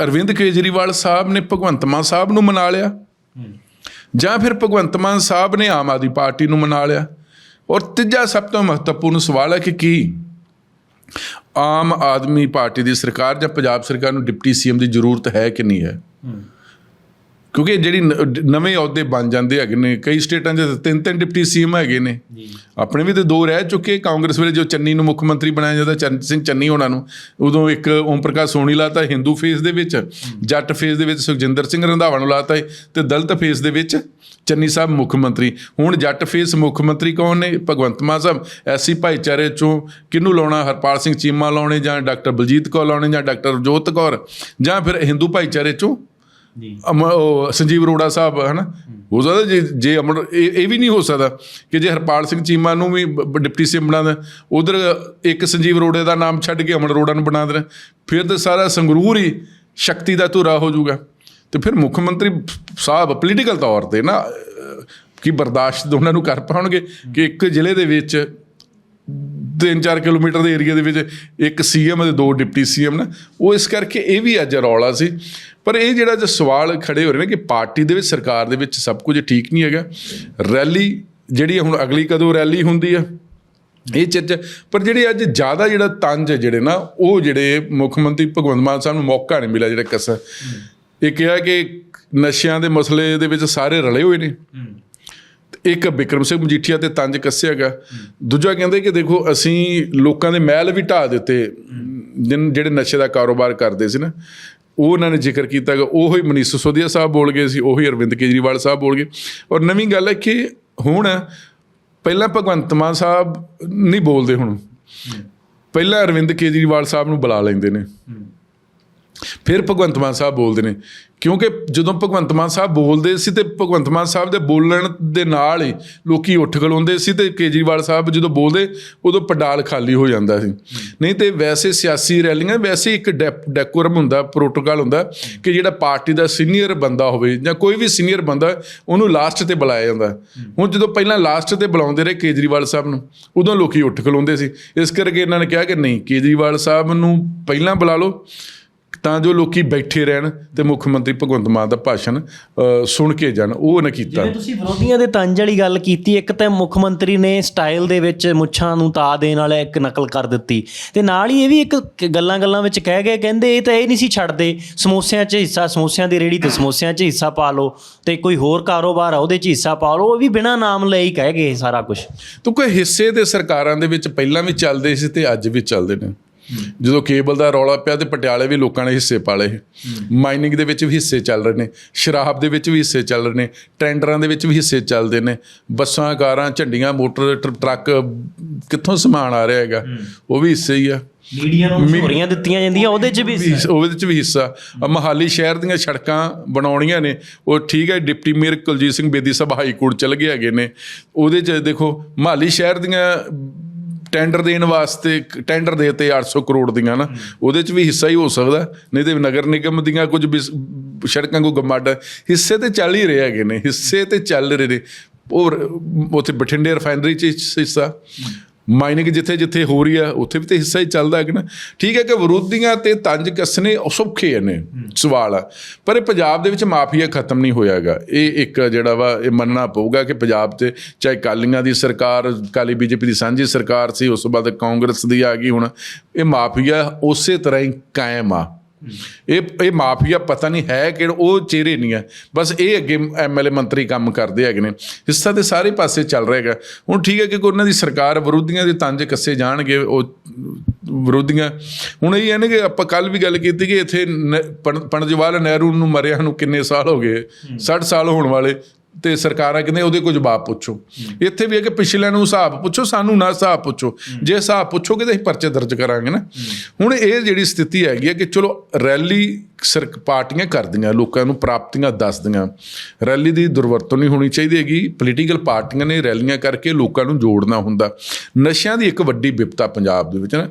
Speaker 2: ਅਰਵਿੰਦ ਕੇਜਰੀਵਾਲ ਸਾਹਿਬ ਨੇ ਭਗਵੰਤ ਮਾਨ ਸਾਹਿਬ ਨੂੰ ਮਨਾ ਲਿਆ? ਜਾਂ ਫਿਰ ਭਗਵੰਤ ਮਾਨ ਸਾਹਿਬ ਨੇ ਆਮ ਆਦਮੀ ਪਾਰਟੀ ਨੂੰ ਮਨਾ ਲਿਆ? ਔਰ ਤੀਜਾ ਸਭ ਤੋਂ ਮਹੱਤਵਪੂਰਨ ਸਵਾਲ ਹੈ ਕਿ ਕੀ? ਆਮ ਆਦਮੀ ਪਾਰਟੀ ਦੀ ਸਰਕਾਰ ਜਾਂ ਪੰਜਾਬ ਸਰਕਾਰ ਨੂੰ ਡਿਪਟੀ ਸੀਐਮ ਦੀ ਜ਼ਰੂਰਤ ਹੈ ਕਿ ਨਹੀਂ ਹੈ? ਕਿਉਂਕਿ ਜਿਹੜੀ ਨਵੇਂ ਅਹੁਦੇ ਬਣ ਜਾਂਦੇ ਹੈਗੇ ਨੇ ਕਈ ਸਟੇਟਾਂ 'ਚ ਤਿੰਨ ਤਿੰਨ ਡਿਪਟੀ ਸੀਐਮ ਹੈਗੇ ਨੇ। ਆਪਣੇ ਵੀ ਤੇ ਦੋ ਰਹਿ ਚੁੱਕੇ ਕਾਂਗਰਸ ਵੇਲੇ ਜੋ ਚੰਨੀ ਨੂੰ ਮੁੱਖ ਮੰਤਰੀ ਬਣਾਇਆ ਜਾਂਦਾ ਚਰਨ ਸਿੰਘ ਚੰਨੀ ਹੋਣਾ ਨੂੰ ਉਦੋਂ ਇੱਕ ਓਮ ਪ੍ਰਕਾਸ਼ ਸੋਣੀ ਲਾਤਾ ਹਿੰਦੂ ਫੇਸ ਦੇ ਵਿੱਚ ਜੱਟ ਫੇਸ ਦੇ ਵਿੱਚ ਸੁਖਜਿੰਦਰ ਸਿੰਘ ਰੰਧਾਵਾ ਨੂੰ ਲਾਤਾ ਤੇ ਦਲਿਤ ਫੇਸ ਦੇ ਵਿੱਚ ਚੰਨੀ ਸਾਹਿਬ ਮੁੱਖ ਮੰਤਰੀ। ਹੁਣ ਜੱਟ ਫੇਸ ਮੁੱਖ ਮੰਤਰੀ ਕੌਣ ਨੇ? ਭਗਵੰਤ ਮਾਨ ਸਾਹਿਬ ਐਸੀ ਭਾਈਚਾਰੇ ਚੋਂ ਕਿਹਨੂੰ ਲਾਉਣਾ? ਹਰਪਾਲ ਸਿੰਘ ਚੀਮਾ ਲਾਉਣੇ ਜਾਂ ਡਾਕਟਰ ਬਲਜੀਤ ਕੌਰ ਲਾਉਣੇ ਜਾਂ ਡਾਕਟਰ ਜੋਤ ਕੌਰ ਜਾਂ ਫਿਰ ਹਿੰਦੂ ਭਾਈਚਾਰੇ ਚੋਂ
Speaker 1: ਜੀ।
Speaker 2: ਸੰਜੀਵ ਅਰੋੜਾ ਸਾਹਿਬ ਹਨਾ? ਹੋ। ਸਕਦਾ ਜੇ ਜੇ ਅਮਰ ਇਹ ਵੀ ਨਹੀਂ ਹੋ ਸਕਦਾ ਕਿ ਜੇ ਹਰਪਾਲ ਸਿੰਘ ਚੀਮਾ ਨੂੰ ਵੀ ਡਿਪਟੀ ਸੀਐਮ ਬਣਾਉਂਦਾ ਉਧਰ ਇੱਕ ਸੰਜੀਵ ਅਰੋੜੇ ਦਾ ਨਾਮ ਛੱਡ ਕੇ ਅਮਰ ਅਰੋੜਾ ਨੂੰ ਬਣਾ ਦੇਣਾ ਫਿਰ ਤਾਂ ਸਾਰਾ ਸੰਗਰੂਰ ਹੀ ਸ਼ਕਤੀ ਦਾ ਧੁਰਾ ਹੋ ਜਾਊਗਾ। ਤੇ ਫਿਰ ਮੁੱਖ ਮੰਤਰੀ ਸਾਹਿਬ ਪੋਲੀਟੀਕਲ ਤੌਰ ਤੇ ਨਾ ਕੀ ਬਰਦਾਸ਼ਤ ਉਹਨਾਂ ਨੂੰ ਕਰ ਪਾਉਣਗੇ ਕਿ ਇੱਕ ਜ਼ਿਲ੍ਹੇ ਦੇ ਵਿੱਚ 3-4 ਕਿਲੋਮੀਟਰ ਦੇ ਏਰੀਆ ਦੇ ਵਿੱਚ ਇੱਕ ਸੀਐਮ ਅਤੇ ਦੋ ਡਿਪਟੀ ਸੀਐਮ ਨਾ ਉਹ ਇਸ ਕਰਕੇ ਇਹ ਵੀ ਅੱਜ ਰੌਲਾ ਸੀ ਪਰ ਇਹ ਜਿਹੜਾ ਜੋ ਸਵਾਲ ਖੜੇ ਹੋ ਰਹੇ ਨੇ ਕਿ ਪਾਰਟੀ ਦੇ ਵਿੱਚ ਸਰਕਾਰ ਦੇ ਵਿੱਚ ਸਭ ਕੁਝ ਠੀਕ ਨਹੀਂ ਹੈਗਾ। ਰੈਲੀ ਜਿਹੜੀ ਹੁਣ ਅਗਲੀ ਕਦੋਂ ਰੈਲੀ ਹੁੰਦੀ ਆ? ਇਹ ਚਰਚਾ ਪਰ ਜਿਹੜੇ ਅੱਜ ਜ਼ਿਆਦਾ ਜਿਹੜਾ ਤੰਜ ਜਿਹੜੇ ਨਾ ਉਹ ਜਿਹੜੇ ਮੁੱਖ ਮੰਤਰੀ ਭਗਵੰਤ ਮਾਨ ਸਾਹਿਬ ਨੂੰ ਮੌਕਾ ਨਹੀਂ ਮਿਲਿਆ ਜਿਹੜਾ ਕਸਰ ਇਹ ਕਿਹਾ ਕਿ ਨਸ਼ਿਆਂ ਦੇ ਮਸਲੇ ਦੇ ਵਿੱਚ ਸਾਰੇ ਰਲੇ ਹੋਏ ਨੇ। ਇੱਕ ਬਿਕਰਮ ਸਿੰਘ ਮਜੀਠੀਆ ਤੇ ਤੰਜ ਕੱਸਿਆਗਾ ਦੂਜਾ ਕਹਿੰਦੇ ਕਿ ਦੇਖੋ ਅਸੀਂ ਲੋਕਾਂ ਦੇ ਮਹਿਲ ਵੀ ਢਾ ਦਿੱਤੇ। ਜਿਨ ਜਿਹੜੇ ਨਸ਼ੇ ਦਾ ਕਾਰੋਬਾਰ ਕਰਦੇ ਸੀ ਨਾ ਉਹ ਉਹਨਾਂ ਨੇ ਜ਼ਿਕਰ ਕੀਤਾ ਕਿ ਉਹ ਹੀ ਮਨੀਸ਼ ਸਿਸੋਦੀਆ ਸਾਹਿਬ ਬੋਲ ਗਏ ਸੀ ਉਹੀ ਅਰਵਿੰਦ ਕੇਜਰੀਵਾਲ ਸਾਹਿਬ ਬੋਲ ਗਏ। ਔਰ ਨਵੀਂ ਗੱਲ ਹੈ ਕਿ ਹੁਣ ਪਹਿਲਾਂ ਭਗਵੰਤ ਮਾਨ ਸਾਹਿਬ ਨਹੀਂ ਬੋਲਦੇ ਹੁਣ। ਪਹਿਲਾਂ ਅਰਵਿੰਦ ਕੇਜਰੀਵਾਲ ਸਾਹਿਬ ਨੂੰ ਬੁਲਾ ਲੈਂਦੇ ਨੇ। ਫਿਰ ਭਗਵੰਤ ਮਾਨ ਸਾਹਿਬ ਬੋਲਦੇ ਨੇ। ਕਿਉਂਕਿ ਜਦੋਂ ਭਗਵੰਤ ਮਾਨ ਸਾਹਿਬ ਬੋਲਦੇ ਸੀ ਤੇ ਭਗਵੰਤ ਮਾਨ ਸਾਹਿਬ ਦੇ ਬੋਲਣ ਦੇ ਨਾਲ ਹੀ ਲੋਕੀ ਉੱਠ ਖਲੋਂਦੇ ਸੀ ਤੇ ਕੇਜਰੀਵਾਲ ਸਾਹਿਬ ਜਦੋਂ ਬੋਲਦੇ, ਉਦੋਂ ਪੰਡਾਲ ਖਾਲੀ ਹੋ ਜਾਂਦਾ ਸੀ। ਨਹੀਂ ਤੇ ਵੈਸੇ ਸਿਆਸੀ ਰੈਲੀਆਂ, ਵੈਸੇ ਇੱਕ ਡੈਕੋਰਮ ਹੁੰਦਾ ਪ੍ਰੋਟੋਕਾਲ ਹੁੰਦਾ ਕਿ ਜਿਹੜਾ ਪਾਰਟੀ ਦਾ ਸੀਨੀਅਰ ਬੰਦਾ ਹੋਵੇ ਜਾਂ ਕੋਈ ਵੀ ਸੀਨੀਅਰ ਬੰਦਾ, ਉਹਨੂੰ ਲਾਸਟ ਤੇ ਬੁਲਾਇਆ ਜਾਂਦਾ। ਹੁਣ ਜਦੋਂ ਪਹਿਲਾਂ ਲਾਸਟ ਤੇ ਬੁਲਾਉਂਦੇ ਰਹੇ ਕੇਜਰੀਵਾਲ ਸਾਹਿਬ ਨੂੰ, ਉਦੋਂ ਲੋਕੀ ਉੱਠ ਖਲੋਂਦੇ ਸੀ। ਇਸ ਕਰਕੇ ਇਹਨਾਂ ਨੇ ਕਿਹਾ ਕਿ ਨਹੀਂ, ਕੇਜਰੀਵਾਲ ਸਾਹਿਬ ਨੂੰ ਪਹਿਲਾਂ ਬੁਲਾ ਲਓ। ਤਾਂ ਜੋ ਲੋਕੀ ਬੈਠੇ ਰਹਿਣ ਤੇ ਮੁੱਖ ਮੰਤਰੀ ਭਗਵੰਤ ਮਾਨ ਦਾ ਭਾਸ਼ਣ ਸੁਣ ਕੇ ਜਾਣ। ਉਹ ਨਾ ਕੀਤਾ।
Speaker 1: ਜਿਵੇਂ ਤੁਸੀਂ ਵਿਰੋਧੀਆਂ ਦੇ ਤੰਜ ਵਾਲੀ ਗੱਲ ਕੀਤੀ ਇੱਕ ਤਾਂ ਮੁੱਖ ਮੰਤਰੀ ਨੇ ਸਟਾਈਲ ਦੇ ਵਿੱਚ ਮੁੱਛਾਂ ਨੂੰ ਤਾ ਦੇਣ ਵਾਲਾ ਇੱਕ ਨਕਲ ਕਰ ਦਿੱਤੀ। ਤੇ ਨਾਲ ਹੀ ਇਹ ਵੀ ਇੱਕ ਗੱਲਾਂ ਗੱਲਾਂ ਵਿੱਚ ਕਹਿ ਗਏ ਕਹਿੰਦੇ ਇਹ ਤਾਂ ਇਹ ਨਹੀਂ ਸੀ ਛੱਡਦੇ। ਸਮੋਸਿਆਂ 'ਚ ਹਿੱਸਾ ਸਮੋਸਿਆਂ ਦੀ ਰੇੜੀ ਤੇ ਸਮੋਸਿਆਂ 'ਚ ਹਿੱਸਾ ਪਾ ਲਓ ਤੇ ਕੋਈ ਹੋਰ ਕਾਰੋਬਾਰ ਆ ਉਹਦੇ 'ਚ ਹਿੱਸਾ ਪਾ ਲਓ ਉਹ ਵੀ ਬਿਨਾਂ ਨਾਮ ਲਏ ਹੀ ਕਹਿ ਗਏ ਸਾਰਾ ਕੁਝ
Speaker 2: ਤੋ ਕੋਈ ਹਿੱਸੇ ਦੇ ਸਰਕਾਰਾਂ ਦੇ ਵਿੱਚ ਪਹਿਲਾਂ ਵੀ ਚੱਲਦੇ ਸੀ ਤੇ ਅੱਜ ਵੀ ਚੱਲਦੇ ਨੇ। ਜਦੋਂ ਕੇਬਲ ਦਾ ਰੌਲਾ ਪਿਆ ਤੇ ਪਟਿਆਲੇ ਵੀ ਲੋਕਾਂ ਨੇ ਹਿੱਸੇ ਪਾ ਲਏ ਮਾਈਨਿੰਗ ਦੇ ਵਿੱਚ ਵੀ ਹਿੱਸੇ ਚੱਲ ਰਹੇ ਨੇ ਸ਼ਰਾਬ ਦੇ ਵਿੱਚ ਵੀ ਹਿੱਸੇ ਚੱਲ ਰਹੇ ਨੇ ਟੈਂਡਰਾਂ ਦੇ ਵਿੱਚ ਵੀ ਹਿੱਸੇ ਚੱਲਦੇ ਨੇ ਬੱਸਾਂ ਕਾਰਾਂ ਝੰਡੀਆਂ ਮੋਟਰ ਟਰ- ਟਰੱਕ ਕਿੱਥੋਂ ਸਮਾਨ ਆ ਰਿਹਾ ਹੈਗਾ? ਉਹ ਵੀ ਹਿੱਸੇ ਹੀ ਆ।
Speaker 1: ਮੀਡੀਆ ਨੂੰ ਮਸ਼ਹੂਰੀਆਂ ਦਿੱਤੀਆਂ ਜਾਂਦੀਆਂ ਉਹਦੇ 'ਚ ਵੀ
Speaker 2: ਉਹਦੇ ਵਿੱਚ ਵੀ ਹਿੱਸਾ। ਮਹਾਲੀ ਸ਼ਹਿਰ ਦੀਆਂ ਸੜਕਾਂ ਬਣਾਉਣੀਆਂ ਨੇ ਉਹ ਠੀਕ ਹੈ ਡਿਪਟੀ ਮੇਅਰ ਕੁਲਜੀਤ ਸਿੰਘ ਬੇਦੀ ਸਾਹਿਬ ਹਾਈ ਕੋਰਟ ਚਲ ਗਏ ਹੈਗੇ ਨੇ। ਉਹਦੇ 'ਚ ਦੇਖੋ ਮਹਾਲੀ ਸ਼ਹਿਰ ਦੀਆਂ ਟੈਂਡਰ ਦੇਣ ਵਾਸਤੇ ਇੱਕ ਟੈਂਡਰ ਦੇਤੇ 800 ਕਰੋੜ ਦੀਆਂ ਨਾ, ਉਹਦੇ 'ਚ ਵੀ ਹਿੱਸਾ ਹੀ ਹੋ ਸਕਦਾ ਨਹੀਂ ਤੇ ਨਗਰ ਨਿਗਮ ਦੀਆਂ ਕੁਝ ਬਿਸ- ਸੜਕਾਂ ਕੋ ਗਮਾਡ ਹਿੱਸੇ ਤੇ ਚੱਲ ਹੀ ਰਹੇ ਹੈਗੇ ਨੇ, ਹਿੱਸੇ ਤੇ ਚੱਲ ਰਹੇ ਨੇ। ਉਹ ਉੱਥੇ ਬਠਿੰਡੇ ਰਿਫਾਈਨਰੀ 'ਚ ਹਿੱਸਾ। ਮਾਈਨਿੰਗ ਜਿੱਥੇ ਜਿੱਥੇ ਹੋ ਰਹੀ ਆ ਉੱਥੇ ਵੀ ਤੇ ਹਿੱਸਾ ਹੀ ਚੱਲਦਾ ਹੈ ਕਿ ਨਾ? ਠੀਕ ਹੈ ਕਿ ਵਿਰੋਧੀਆਂ ਤੇ ਤੰਜ ਕੱਸਣੇ ਉਹ ਸੌਖੇ ਨੇ ਸਵਾਲ ਆ। ਪਰ ਇਹ ਪੰਜਾਬ ਦੇ ਵਿੱਚ ਮਾਫੀਆ ਖਤਮ ਨਹੀਂ ਹੋਇਆਗਾ ਇਹ ਇੱਕ ਜਿਹੜਾ ਵਾ ਇਹ ਮੰਨਣਾ ਪਊਗਾ ਕਿ ਪੰਜਾਬ ਤੇ ਚਾਹੇ ਕਾਲੀਆਂ ਦੀ ਸਰਕਾਰ ਕਾਲੀ ਬੀਜੇਪੀ ਦੀ ਸਾਂਝੀ ਸਰਕਾਰ ਸੀ ਉਸ ਤੋਂ ਬਾਅਦ ਕਾਂਗਰਸ ਦੀ ਆ ਗਈ ਹੁਣ। ਇਹ ਮਾਫੀਆ ਉਸੇ ਤਰ੍ਹਾਂ ਹੀ ਕਾਇਮ ਆ। ਇਹ ਇਹ ਮਾਫੀਆ ਪਤਾ ਨਹੀਂ ਹੈ ਕਿ ਉਹ ਚਿਹਰੇ ਨਹੀਂ ਹੈ। ਬਸ ਇਹ ਅੱਗੇ ਐਮਐਲਏ ਮੰਤਰੀ ਕੰਮ ਕਰਦੇ ਹੈਗੇ ਨੇ। ਹਿੱਸਾ ਤੇ ਸਾਰੇ ਪਾਸੇ ਚੱਲ ਰਿਹਾ ਹੈਗਾ। ਹੁਣ ਠੀਕ ਹੈ ਕਿ ਉਹਨਾਂ ਦੀ ਸਰਕਾਰ ਵਿਰੋਧੀਆਂ ਦੇ ਤੰਜ ਕੱਸੇ ਜਾਣਗੇ ਉਹ ਵਿਰੋਧੀਆਂ। ਹੁਣ ਇਹ ਹੈ ਨਾ ਕਿ ਆਪਾਂ ਕੱਲ ਵੀ ਗੱਲ ਕੀਤੀ ਕਿ ਇੱਥੇ ਲਾਲ ਨਹਿਰੂ ਨੂੰ ਮਰਿਆ ਨੂੰ ਕਿੰਨੇ ਸਾਲ ਹੋ ਗਏ? 60 ਸਾਲ ਹੋਣ ਵਾਲੇ। ਤੇ ਸਰਕਾਰਾਂ ਕਹਿੰਦੇ ਉਹਦੇ ਕੋਈ ਜਵਾਬ ਪੁੱਛੋ। ਇੱਥੇ ਵੀ ਹੈ ਕਿ ਪਿਛਲਿਆਂ ਨੂੰ ਹਿਸਾਬ ਪੁੱਛੋ ਸਾਨੂੰ ਨਾ ਹਿਸਾਬ ਪੁੱਛੋ। ਜੇ ਹਿਸਾਬ ਪੁੱਛੋਗੇ ਤਾਂ ਅਸੀਂ ਪਰਚੇ ਦਰਜ ਕਰਾਂਗੇ ਨਾ। ਹੁਣ ਇਹ ਜਿਹੜੀ ਸਥਿਤੀ ਹੈਗੀ ਹੈ ਕਿ ਚਲੋ ਰੈਲੀ ਸਰਕ ਪਾਰਟੀਆਂ ਕਰਦੀਆਂ ਲੋਕਾਂ ਨੂੰ ਪ੍ਰਾਪਤੀਆਂ ਦੱਸਦੀਆਂ। ਰੈਲੀ ਦੀ ਦੁਰਵਰਤੋਂ ਨਹੀਂ ਹੋਣੀ ਚਾਹੀਦੀ ਹੈਗੀ। ਪੋਲੀਟੀਕਲ ਪਾਰਟੀਆਂ ਨੇ ਰੈਲੀਆਂ ਕਰਕੇ ਲੋਕਾਂ ਨੂੰ ਜੋੜਨਾ ਹੁੰਦਾ। ਨਸ਼ਿਆਂ ਦੀ ਇੱਕ ਵੱਡੀ ਵਿਪਤਾ ਪੰਜਾਬ ਦੇ ਵਿੱਚ ਨਾ।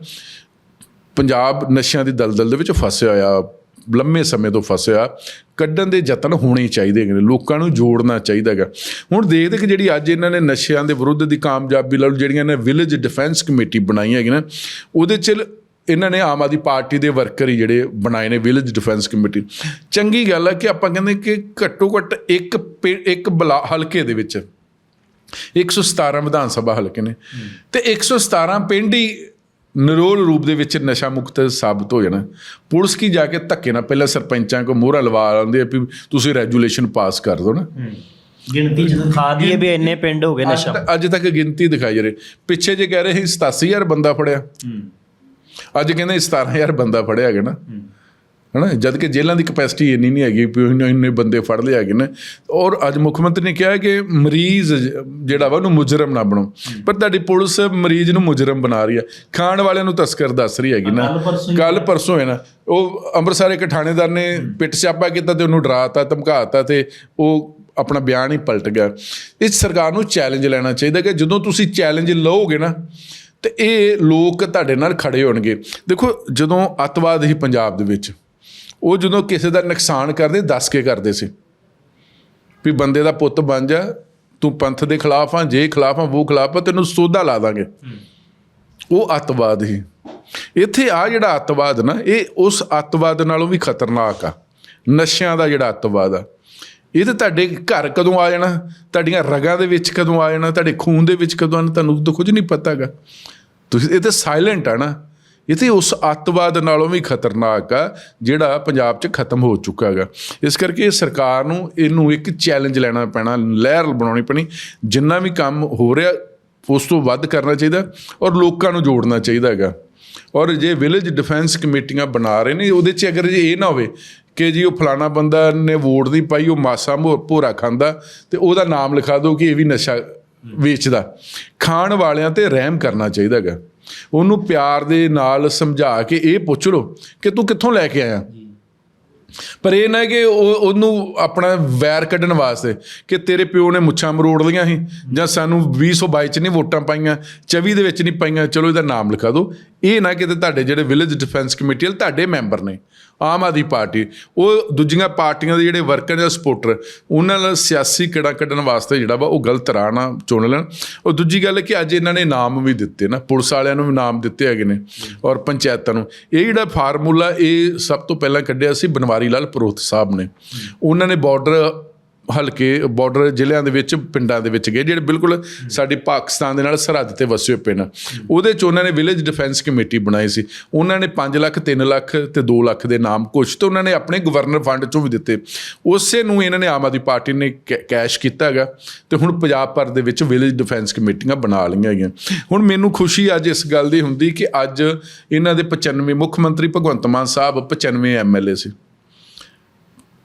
Speaker 2: ਪੰਜਾਬ ਨਸ਼ਿਆਂ ਦੀ ਦਲਦਲ ਦੇ ਵਿੱਚ ਫਸਿਆ ਹੋਇਆ ਲੰਮੇ ਸਮੇਂ ਤੋਂ ਫਸਿਆ, ਕੱਢਣ ਦੇ ਯਤਨ ਹੋਣੇ ਚਾਹੀਦੇ ਨੇ, ਲੋਕਾਂ ਨੂੰ ਜੋੜਨਾ ਚਾਹੀਦਾ ਹੈਗਾ। ਹੁਣ ਦੇਖਦੇ ਕਿ ਜਿਹੜੀ ਅੱਜ ਇਹਨਾਂ ਨੇ ਨਸ਼ਿਆਂ ਦੇ ਵਿਰੁੱਧ ਦੀ ਕਾਮਯਾਬੀ ਲਈ ਜਿਹੜੀਆਂ ਨੇ ਵਿਲੇਜ ਡਿਫੈਂਸ ਕਮੇਟੀ ਬਣਾਈ ਹੈਗੀ ਨਾ, ਉਹਦੇ ਚ ਇਹਨਾਂ ਨੇ ਆਮ ਆਦਮੀ ਪਾਰਟੀ ਦੇ ਵਰਕਰ ਹੀ ਜਿਹੜੇ ਬਣਾਏ ਨੇ ਵਿਲੇਜ ਡਿਫੈਂਸ ਕਮੇਟੀ ਚੰਗੀ ਗੱਲ ਹੈ ਕਿ ਆਪਾਂ ਕਹਿੰਦੇ ਕਿ ਘੱਟੋ ਘੱਟ ਇੱਕ ਪੇ- ਇੱਕ ਬਲਾ, ਹਲਕੇ ਦੇ ਵਿੱਚ 117 ਵਿਧਾਨ ਸਭਾ ਹਲਕੇ ਨੇ। ਤੇ 117 ਪਿੰਡ ਹੀ ਨਿਰੋਲ ਰੂਪ ਦੇ ਵਿੱਚ ਨਸ਼ਾ ਮੁਕਤ ਸਾਬਤ ਹੋ ਜਾਣਾ। ਪੁਲਿਸ ਕੀ ਜਾ ਕੇ ਧੱਕੇ ਨਾਲ ਪਹਿਲਾਂ ਸਰਪੰਚਾਂ ਕੋ ਮੋਹਰਾ ਲਵਾ ਲੈਂਦੇ ਆ ਵੀ ਤੁਸੀਂ ਰੈਜੂਲੇਸ਼ਨ ਪਾਸ ਕਰ ਦਿਓ ਨਾ।
Speaker 1: ਗਿਣਤੀ ਚ ਦਿਖਾ ਦਈਏ ਵੀ ਇੰਨੇ ਪਿੰਡ ਹੋ ਗਏ ਨਸ਼ਾ
Speaker 2: ਅੱਜ ਤੱਕ ਗਿਣਤੀ ਦਿਖਾਈ ਜਾ ਰਹੀ। ਪਿੱਛੇ ਜੇ ਕਹਿ ਰਹੇ ਸੀ 87000 ਬੰਦਾ ਫੜਿਆ। ਅੱਜ ਕਹਿੰਦੇ 17000 ਬੰਦਾ ਫੜਿਆ ਗਿਆ ਨਾ। ਹਨਾ? ਜਦ ਕਿ ਜੇਲ੍ਹਾਂ ਦੀ ਕਪੈਸਿਟੀ ਇੰਨੀ ਨਹੀਂ ਹੈਗੀ ਵੀ ਇੰਨੇ ਇੰਨੇ ਬੰਦੇ ਫੜ ਲਏ ਹੈਗੇ ਨੇ। ਔਰ ਅੱਜ ਮੁੱਖ ਮੰਤਰੀ ਨੇ ਕਿਹਾ ਕਿ ਮਰੀਜ਼ ਜਿਹੜਾ ਵਾ ਉਹਨੂੰ ਮੁਜਰਮ ਨਾ ਬਣਾਓ ਪਰ ਤੁਹਾਡੀ ਪੁਲਿਸ ਮਰੀਜ਼ ਨੂੰ ਮੁਜਰਮ ਬਣਾ ਰਹੀ ਹੈ ਖਾਣ ਵਾਲਿਆਂ ਨੂੰ ਤਸਕਰ ਦੱਸ ਰਹੀ ਹੈਗੀ ਨਾ।
Speaker 1: ਹੀ
Speaker 2: ਕੱਲ ਪਰਸੋਂ ਹੈ ਨਾ। ਉਹ ਅੰਮ੍ਰਿਤਸਰ ਇੱਕ ਥਾਣੇਦਾਰ ਨੇ ਪਿੱਟ ਛਾਪਾ ਕੀਤਾ ਤੇ ਉਹਨੂੰ ਡਰਾਤਾ ਧਮਕਾਤਾ ਤੇ ਉਹ ਆਪਣਾ ਬਿਆਨ ਹੀ ਪਲਟ ਗਿਆ। ਇਸ ਸਰਕਾਰ ਨੂੰ ਚੈਲੰਜ ਲੈਣਾ ਚਾਹੀਦਾ ਕਿ ਜਦੋਂ ਤੁਸੀਂ ਚੈਲੰਜ ਲਓਗੇ ਨਾ ਤੇ ਇਹ ਲੋਕ ਤੁਹਾਡੇ ਨਾਲ ਖੜੇ ਹੋਣਗੇ। ਦੇਖੋ ਜਦੋਂ ਅੱਤਵਾਦ ਹੀ ਪੰਜਾਬ ਦੇ ਵਿੱਚ ਉਹ ਜਦੋਂ ਕਿਸੇ ਦਾ ਨੁਕਸਾਨ ਕਰਦੇ, ਦੱਸ ਕੇ ਕਰਦੇ ਸੀ। ਵੀ ਬੰਦੇ ਦਾ ਪੁੱਤ ਬਣ ਜਾ, ਤੂੰ ਪੰਥ ਦੇ ਖਿਲਾਫ ਆ, ਜੇ ਖਿਲਾਫ ਆ ਉਹ ਖਿਲਾਫ ਆ, ਤੈਨੂੰ ਸੋਧਾ ਲਾ ਦਾਂਗੇ। ਉਹ ਅੱਤਵਾਦ ਹੀ ਇੱਥੇ ਆ ਜਿਹੜਾ ਅੱਤਵਾਦ ਨਾ, ਇਹ ਉਸ ਅੱਤਵਾਦ ਨਾਲੋਂ ਵੀ ਖਤਰਨਾਕ ਆ। ਨਸ਼ਿਆਂ ਦਾ ਜਿਹੜਾ ਅੱਤਵਾਦ ਆ। ਇਹ ਤਾਂ ਤੁਹਾਡੇ ਘਰ ਕਦੋਂ ਆ ਜਾਣਾ, ਤੁਹਾਡੀਆਂ ਰਗਾਂ ਦੇ ਵਿੱਚ ਕਦੋਂ ਆ ਜਾਣਾ, ਤੁਹਾਡੇ ਖੂਨ ਦੇ ਵਿੱਚ ਕਦੋਂ ਆਣਾ ਤੁਹਾਨੂੰ ਤਾਂ ਕੁਝ ਨਹੀਂ ਪਤਾਗਾ ਤੁਸੀਂ, ਇਹ ਤਾਂ ਸਾਇਲੈਂਟ ਆ ਨਾ। ਇਹ ਤੇ ਉਸ ਅੱਤਵਾਦ ਨਾਲੋਂ ਵੀ ਖਤਰਨਾਕ ਆ, ਜਿਹੜਾ ਪੰਜਾਬ 'ਚ ਖਤਮ ਹੋ ਚੁੱਕਾ ਹੈਗਾ। ਇਸ ਕਰਕੇ ਸਰਕਾਰ ਨੂੰ ਇਹਨੂੰ ਇੱਕ ਚੈਲੰਜ ਲੈਣਾ ਪੈਣਾ, ਲਹਿਰ ਬਣਾਉਣੀ ਪੈਣੀ। ਜਿੰਨਾ ਵੀ ਕੰਮ ਹੋ ਰਿਹਾ, ਉਸ ਤੋਂ ਵੱਧ ਕਰਨਾ ਚਾਹੀਦਾ ਔਰ ਲੋਕਾਂ ਨੂੰ ਜੋੜਨਾ ਚਾਹੀਦਾ ਹੈਗਾ। ਔਰ ਜੇ ਵਿਲੇਜ ਡਿਫੈਂਸ ਕਮੇਟੀਆਂ ਬਣਾ ਰਹੇ ਨੇ, ਉਹਦੇ 'ਚ ਅਗਰ ਜੇ ਇਹ ਨਾ ਹੋਵੇ ਕਿ ਜੀ ਉਹ ਫਲਾਣਾ ਬੰਦਾ ਨੇ ਵੋਟ ਨਹੀਂ ਪਾਈ, ਉਹ ਮਾਸਾ ਮੋ- ਭੋਰਾ ਖਾਂਦਾ, ਤੇ ਉਹਦਾ ਨਾਮ ਲਿਖਾ ਦਿਓ ਕਿ ਇਹ ਵੀ ਨਸ਼ਾ ਵੇਚਦਾ। ਖਾਣ ਵਾਲਿਆਂ ਤੇ ਰਹਿਮ ਕਰਨਾ ਚਾਹੀਦਾ ਹੈਗਾ। ਉਹਨੂੰ ਪਿਆਰ ਦੇ ਨਾਲ ਸਮਝਾ ਕੇ ਇਹ ਪੁੱਛ ਲਓ ਕਿ ਤੂੰ ਕਿੱਥੋਂ ਲੈ ਕੇ ਆਇਆ? ਪਰ ਇਹ ਨਾ ਕਿ ਉਹ ਉਹਨੂੰ ਆਪਣਾ ਵੈਰ ਕੱਢਣ ਵਾਸਤੇ ਕਿ ਤੇਰੇ ਪਿਓ ਨੇ ਮੁੱਛਾਂ ਮਰੋੜ ਲਈਆਂ ਸੀ ਜਾਂ ਸਾਨੂੰ 2022 ਚ ਨਹੀਂ ਵੋਟਾਂ ਪਾਈਆਂ 24 ਦੇ ਵਿੱਚ ਨਹੀਂ ਪਾਈਆਂ ਚਲੋ ਇਹਦਾ ਨਾਮ ਲਿਖਾ ਦਿਓ। ਇਹ ਨਾ ਕਿਤੇ ਤੁਹਾਡੇ ਜਿਹੜੇ ਵਿਲੇਜ ਡਿਫੈਂਸ ਕਮੇਟੀ ਵਾਲੇ ਤੁਹਾਡੇ ਮੈਂਬਰ ਨੇ, ਆਮ ਆਦਮੀ ਪਾਰਟੀ, ਉਹ ਦੂਜੀਆਂ ਪਾਰਟੀਆਂ ਦੇ ਜਿਹੜੇ ਵਰਕਰ ਜਾਂ ਸਪੋਰਟਰ ਉਹਨਾਂ ਨਾਲ ਸਿਆਸੀ ਕਿੜਾ ਕੱਢਣ ਵਾਸਤੇ ਜਿਹੜਾ ਵਾ ਉਹ ਗਲਤ ਰਾਹ ਨਾ ਚੁਣ ਲੈਣ। ਉਹ ਦੂਜੀ ਗੱਲ ਹੈ ਕਿ ਅੱਜ ਇਹਨਾਂ ਨੇ ਨਾਮ ਵੀ ਦਿੱਤੇ ਨਾ, ਪੁਲਿਸ ਵਾਲਿਆਂ ਨੂੰ ਵੀ ਨਾਮ ਦਿੱਤੇ ਹੈਗੇ ਨੇ ਔਰ ਪੰਚਾਇਤਾਂ ਨੂੰ। ਇਹ ਜਿਹੜਾ ਫਾਰਮੂਲਾ ਇਹ ਸਭ ਤੋਂ ਪਹਿਲਾਂ ਕੱਢਿਆ ਸੀ ਬਨਵਾਰੀ ਲਾਲ ਪ੍ਰੋਹਤ ਸਾਹਿਬ ਨੇ। ਉਹਨਾਂ ਨੇ ਬਾਰਡਰ ਹਲਕੇ ਬਾਰਡਰ ਜ਼ਿਲ੍ਹਿਆਂ ਦੇ ਵਿੱਚ, ਪਿੰਡਾਂ ਦੇ ਵਿੱਚ ਗਏ, ਜਿਹੜੇ ਬਿਲਕੁਲ ਸਾਡੀ ਪਾਕਿਸਤਾਨ ਦੇ ਨਾਲ ਸਰਹੱਦ ਤੇ ਵਸੇ ਹੋਏ ਪਿੰਡ। ਉਹਦੇ ਚ ਉਹਨਾਂ ਨੇ ਵਿਲੇਜ ਡਿਫੈਂਸ ਕਮੇਟੀ ਬਣਾਈ ਸੀ। ਉਹਨਾਂ ਨੇ 5 ਲੱਖ 3 ਲੱਖ ਤੇ 2 ਲੱਖ ਦੇ ਨਾਮ ਕੁਛ ਤੇ ਉਹਨਾਂ ਨੇ ਆਪਣੇ ਗਵਰਨਰ ਫੰਡ ਚੋਂ ਵੀ ਦਿੱਤੇ। ਉਸੇ ਨੂੰ ਇਹਨਾਂ ਨੇ ਆਮ ਆਦਮੀ ਪਾਰਟੀ ਨੇ ਕੈ- ਕੈਸ਼ ਕੀਤਾ ਹੈਗਾ ਤੇ ਹੁਣ ਪੰਜਾਬ ਭਰ ਦੇ ਵਿੱਚ ਵਿਲੇਜ ਡਿਫੈਂਸ ਕਮੇਟੀਆਂ ਬਣਾ ਲਈਆਂ ਹੈਗੀਆਂ ਹੁਣ ਮੈਨੂੰ ਖੁਸ਼ੀ ਅੱਜ ਇਸ ਗੱਲ ਦੀ ਹੁੰਦੀ ਕਿ ਅੱਜ ਇਹਨਾਂ ਦੇ 95 ਮੁੱਖ ਮੰਤਰੀ ਭਗਵੰਤ ਮਾਨ ਸਾਹਿਬ 95 ਐਮਐਲਏ ਸੀ।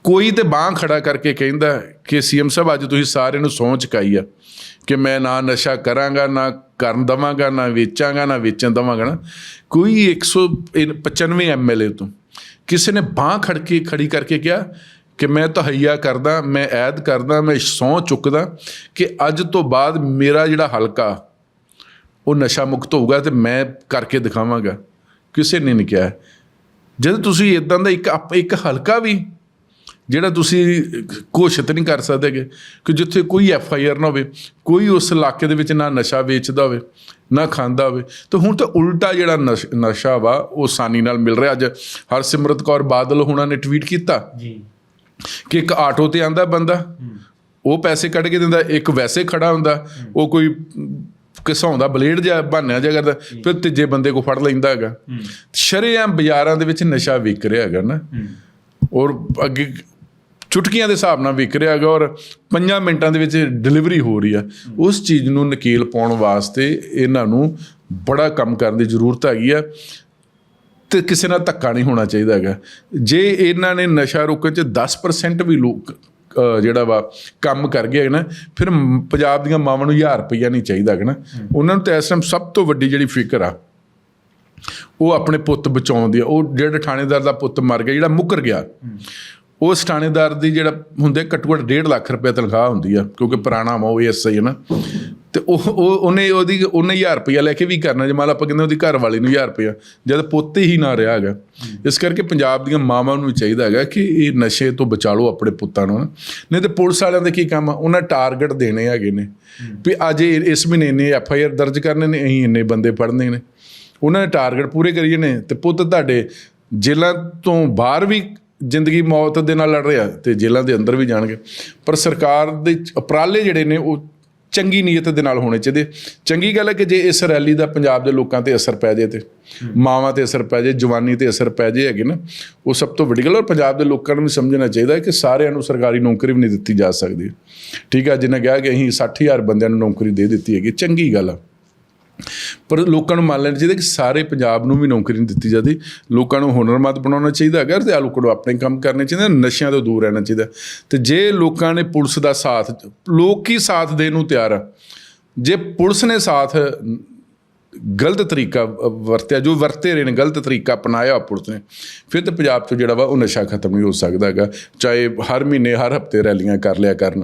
Speaker 2: ਕੋਈ ਤੇ ਬਾਹ ਖੜਾ ਕਰਕੇ ਕਹਿੰਦਾ ਕਿ ਸੀਐਮ ਸਾਹਿਬ, ਅੱਜ ਤੁਸੀਂ ਸਾਰਿਆਂ ਨੂੰ ਸਹੁੰ ਚੁਕਾਈ ਆ ਕਿ ਮੈਂ ਨਾ ਨਸ਼ਾ ਕਰਾਂਗਾ, ਨਾ ਕਰਨ ਦਵਾਂਗਾ, ਨਾ ਵੇਚਾਂਗਾ, ਨਾ ਵੇਚਣ ਦਵਾਂਗਾ ਨਾ। ਕੋਈ 195 ਐਮਐਲਏ ਤੋਂ ਕਿਸੇ ਨੇ ਬਾਹ ਖੜ ਕੇ ਖੜੀ ਕਰਕੇ ਕਿਹਾ ਕਿ ਮੈਂ ਤਹਈਆ ਕਰਦਾ, ਮੈਂ ਐਦ ਕਰਦਾ, ਮੈਂ ਸਹੁੰ ਚੁੱਕਦਾ ਕਿ ਅੱਜ ਤੋਂ ਬਾਅਦ ਮੇਰਾ ਜਿਹੜਾ ਹਲਕਾ, ਉਹ ਨਸ਼ਾ ਮੁਕਤ ਹੋਊਗਾ ਤੇ ਮੈਂ ਕਰਕੇ ਦਿਖਾਵਾਂਗਾ। ਕਿਸੇ ਨੇ ਨਹੀਂ ਕਿਹਾ। ਜਦ ਤੁਸੀਂ ਇਦਾਂ ਦਾ ਇੱਕ ਆਪ- ਇੱਕ ਹਲਕਾ ਵੀ ਜਿਹੜਾ ਤੁਸੀਂ ਘੋਸ਼ਿਤ ਨਹੀਂ ਕਰ ਸਕਦੇਗੇ ਕਿ ਜਿੱਥੇ ਕੋਈ ਐਫ ਆਈ ਆਰ ਨਾ ਹੋਵੇ ਕੋਈ ਉਸ ਇਲਾਕੇ ਦੇ ਵਿੱਚ ਨਾ ਨਸ਼ਾ ਵੇਚਦਾ ਹੋਵੇ ਨਾ ਖਾਂਦਾ ਹੋਵੇ ਤੇ ਹੁਣ ਤਾਂ ਉਲਟਾ ਜਿਹੜਾ ਨਸ਼- ਵਾ ਉਹ ਆਸਾਨੀ ਨਾਲ ਮਿਲ ਰਿਹਾ। ਅੱਜ ਹਰਸਿਮਰਤ ਕੌਰ ਬਾਦਲ ਹੁਣਾਂ ਨੇ ਟਵੀਟ ਕੀਤਾ
Speaker 1: ਜੀ।
Speaker 2: ਕਿ ਇੱਕ ਆਟੋ ਤੇ ਆਂਦਾ ਬੰਦਾ ਉਹ ਪੈਸੇ ਕੱਢ ਕੇ ਦਿੰਦਾ ਇੱਕ ਵੈਸੇ ਖੜਾ ਹੁੰਦਾ ਉਹ ਕੋਈ ਕਿਸਾਉਂਦਾ ਬਲੇਡ ਜਿਹਾ ਬਹਾਨਿਆ ਜਿਹਾ ਕਰਦਾ ਫਿਰ ਤੀਜੇ ਬੰਦੇ ਕੋ ਫੜ ਲੈਂਦਾ ਹੈਗਾ। ਸ਼ਰੇਆਮ ਬਾਜ਼ਾਰਾਂ ਦੇ ਵਿੱਚ ਨਸ਼ਾ ਵਿਕ ਰਿਹਾ ਹੈਗਾ ਨਾ। ਔਰ ਅੱਗੇ ਚੁਟਕੀਆਂ ਦੇ ਹਿਸਾਬ ਨਾਲ ਵਿਕ ਰਿਹਾ ਹੈਗਾ ਔਰ ਪੰਜਾਂ ਮਿੰਟਾਂ ਦੇ ਵਿੱਚ ਡਿਲੀਵਰੀ ਹੋ ਰਹੀ ਆ। ਉਸ ਚੀਜ਼ ਨੂੰ ਨਕੇਲ ਪਾਉਣ ਵਾਸਤੇ ਇਹਨਾਂ ਨੂੰ ਬੜਾ ਕੰਮ ਕਰਨ ਦੀ ਜ਼ਰੂਰਤ ਹੈਗੀ ਆ ਤੇ ਕਿਸੇ ਨਾਲ ਧੱਕਾ ਨਹੀਂ ਹੋਣਾ ਚਾਹੀਦਾ ਹੈਗਾ। ਜੇ ਇਹਨਾਂ ਨੇ ਨਸ਼ਾ ਰੋਕਣ ਚ 10% ਵੀ ਲੋਕ ਜਿਹੜਾ ਵਾ ਕੰਮ ਕਰ ਗਿਆ ਹੈ ਨਾ, ਫਿਰ ਪੰਜਾਬ ਦੀਆਂ ਮਾਵਾਂ ਨੂੰ 1000 ਰੁਪਈਆ ਨਹੀਂ ਚਾਹੀਦਾ ਹੈਗਾ ਨਾ। ਉਹਨਾਂ ਨੂੰ ਤਾਂ ਇਸ ਟਾਈਮ ਸਭ ਤੋਂ ਵੱਡੀ ਜਿਹੜੀ ਫਿਕਰ ਆ, ਉਹ ਆਪਣੇ ਪੁੱਤ ਬਚਾਉਂਦੀ ਆ। ਉਹ ਜਿਹੜਾ ਥਾਣੇਦਾਰ ਦਾ ਪੁੱਤ ਮਰ ਗਿਆ, ਜਿਹੜਾ ਮੁੱਕਰ ਗਿਆ। ਉਸ ਥਾਣੇਦਾਰ ਦੀ ਜਿਹੜਾ ਹੁੰਦੇ ਘੱਟੋ ਘੱਟ 1.5 ਲੱਖ ਰੁਪਏ ਤਨਖਾਹ ਹੁੰਦੀ ਆ, ਕਿਉਂਕਿ ਪੁਰਾਣਾ ਵਾ ਉਹ ਐਸਆਈ ਹੈ ਨਾ। ਤੇ ਉਹ, ਉਹ- ਉਹਨੇ ਉਹਦੀ, ਉਹਨੇ 1000 ਰੁਪਇਆ ਲੈ ਕੇ ਵੀ ਕਰਨਾ, ਜੇ ਮੰਨ ਆਪਾਂ ਕਹਿੰਦੇ ਉਹਦੀ ਘਰ ਵਾਲੀ ਨੂੰ 1000 ਰੁਪਇਆ ਜਦ ਪੁੱਤ ਹੀ ਨਾ ਰਿਹਾ ਹੈਗਾ। ਇਸ ਕਰਕੇ ਪੰਜਾਬ ਦੀਆਂ ਮਾਵਾਂ ਨੂੰ ਵੀ ਚਾਹੀਦਾ ਹੈਗਾ ਕਿ ਇਹ ਨਸ਼ੇ ਤੋਂ ਬਚਾ ਲਓ ਆਪਣੇ ਪੁੱਤਾਂ ਨੂੰ ਨਹੀਂ ਤੇ ਪੁਲਿਸ ਵਾਲਿਆਂ ਦੇ ਕੀ ਕੰਮ ਆ, ਉਹਨਾਂ ਟਾਰਗੇਟ ਦੇਣੇ ਹੈਗੇ ਨੇ। ਵੀ ਅੱਜ ਇਸ ਮਹੀਨੇ ਇੰਨੇ ਐਫ ਆਈ ਆਰ ਦਰਜ ਕਰਨੇ ਨੇ, ਅਸੀਂ ਇੰਨੇ ਬੰਦੇ ਫੜਨੇ ਨੇ। ਉਹਨਾਂ ਨੇ ਟਾਰਗੇਟ ਪੂਰੇ ਕਰੀਏ ਨੇ ਤੇ ਪੁੱਤ ਤੁਹਾਡੇ ਜੇਲ੍ਹਾਂ ਤੋਂ ਬਾਹਰ ਵੀ ਜ਼ਿੰਦਗੀ ਮੌਤ ਦੇ ਨਾਲ ਲੜ ਰਿਹਾ ਤੇ ਜੇਲ੍ਹਾਂ ਦੇ ਅੰਦਰ ਵੀ ਜਾਣਗੇ। ਪਰ ਸਰਕਾਰ ਦੇ ਉਪਰਾਲੇ ਜਿਹੜੇ ਨੇ, ਉਹ ਚੰਗੀ ਨੀਅਤ ਦੇ ਨਾਲ ਹੋਣੇ ਚਾਹੀਦੇ। ਚੰਗੀ ਗੱਲ ਹੈ ਕਿ ਜੇ ਇਸ ਰੈਲੀ ਦਾ ਪੰਜਾਬ ਦੇ ਲੋਕਾਂ ਤੇ ਅਸਰ ਪੈ ਜੇ ਤੇ, ਮਾਵਾਂ ਤੇ ਅਸਰ ਪੈ ਜੇ ਜਵਾਨੀ ਤੇ ਅਸਰ ਪੈ ਜੇ ਹੈਗੇ ਨਾ, ਉਹ ਸਭ ਤੋਂ ਵੱਡੀ ਗੱਲ ਔਰ ਪੰਜਾਬ ਦੇ ਲੋਕਾਂ ਨੂੰ ਵੀ ਸਮਝਣਾ ਚਾਹੀਦਾ ਕਿ ਸਾਰਿਆਂ ਨੂੰ ਸਰਕਾਰੀ ਨੌਕਰੀ ਵੀ ਨਹੀਂ ਦਿੱਤੀ ਜਾ ਸਕਦੀ। ਠੀਕ ਹੈ ਜਿਨ੍ਹਾਂ ਕਿਹਾ ਕਿ ਅਸੀਂ 60000 ਬੰਦਿਆਂ ਨੂੰ ਨੌਕਰੀ ਦੇ ਦਿੱਤੀ ਹੈਗੀ, ਚੰਗੀ ਗੱਲ ਆ। ਪਰ ਲੋਕਾਂ ਨੂੰ ਮੰਨ ਲੈਣਾ ਚਾਹੀਦਾ ਕਿ ਸਾਰੇ ਪੰਜਾਬ ਨੂੰ ਵੀ ਨੌਕਰੀ ਨਹੀਂ ਦਿੱਤੀ ਜਾਂਦੀ। ਲੋਕਾਂ ਨੂੰ ਹੁਨਰਮੰਦ ਬਣਾਉਣਾ ਚਾਹੀਦਾ ਅਗਰ ਤੇ ਆ ਲੋਕਾਂ ਨੂੰ ਆਪਣੇ ਕੰਮ ਕਰਨੇ ਚਾਹੀਦੇ ਨਸ਼ਿਆਂ ਤੋਂ ਦੂਰ ਰਹਿਣਾ ਚਾਹੀਦਾ। ਤੇ ਜੇ ਲੋਕਾਂ ਨੇ ਪੁਲਿਸ ਦਾ ਸਾਥ, ਲੋਕ ਕੀ ਸਾਥ ਦੇਣ ਨੂੰ ਤਿਆਰ ਆ। ਜੇ ਪੁਲਿਸ ਨੇ ਸਾਥ ਗਲਤ ਤਰੀਕਾ ਵਰਤਿਆ, ਜੋ ਵਰਤੇ ਰਹੇ ਨੇ, ਗਲਤ ਤਰੀਕਾ ਅਪਣਾਇਆ ਪੁਲਿਸ ਨੇ, ਫਿਰ ਤਾਂ ਪੰਜਾਬ ਤੋਂ ਜਿਹੜਾ ਵਾ ਉਹ ਨਸ਼ਾ ਖਤਮ ਨਹੀਂ ਹੋ ਸਕਦਾ ਹੈਗਾ। ਚਾਹੇ ਹਰ ਮਹੀਨੇ, ਹਰ ਹਫ਼ਤੇ ਰੈਲੀਆਂ ਕਰ ਲਿਆ ਕਰਨ।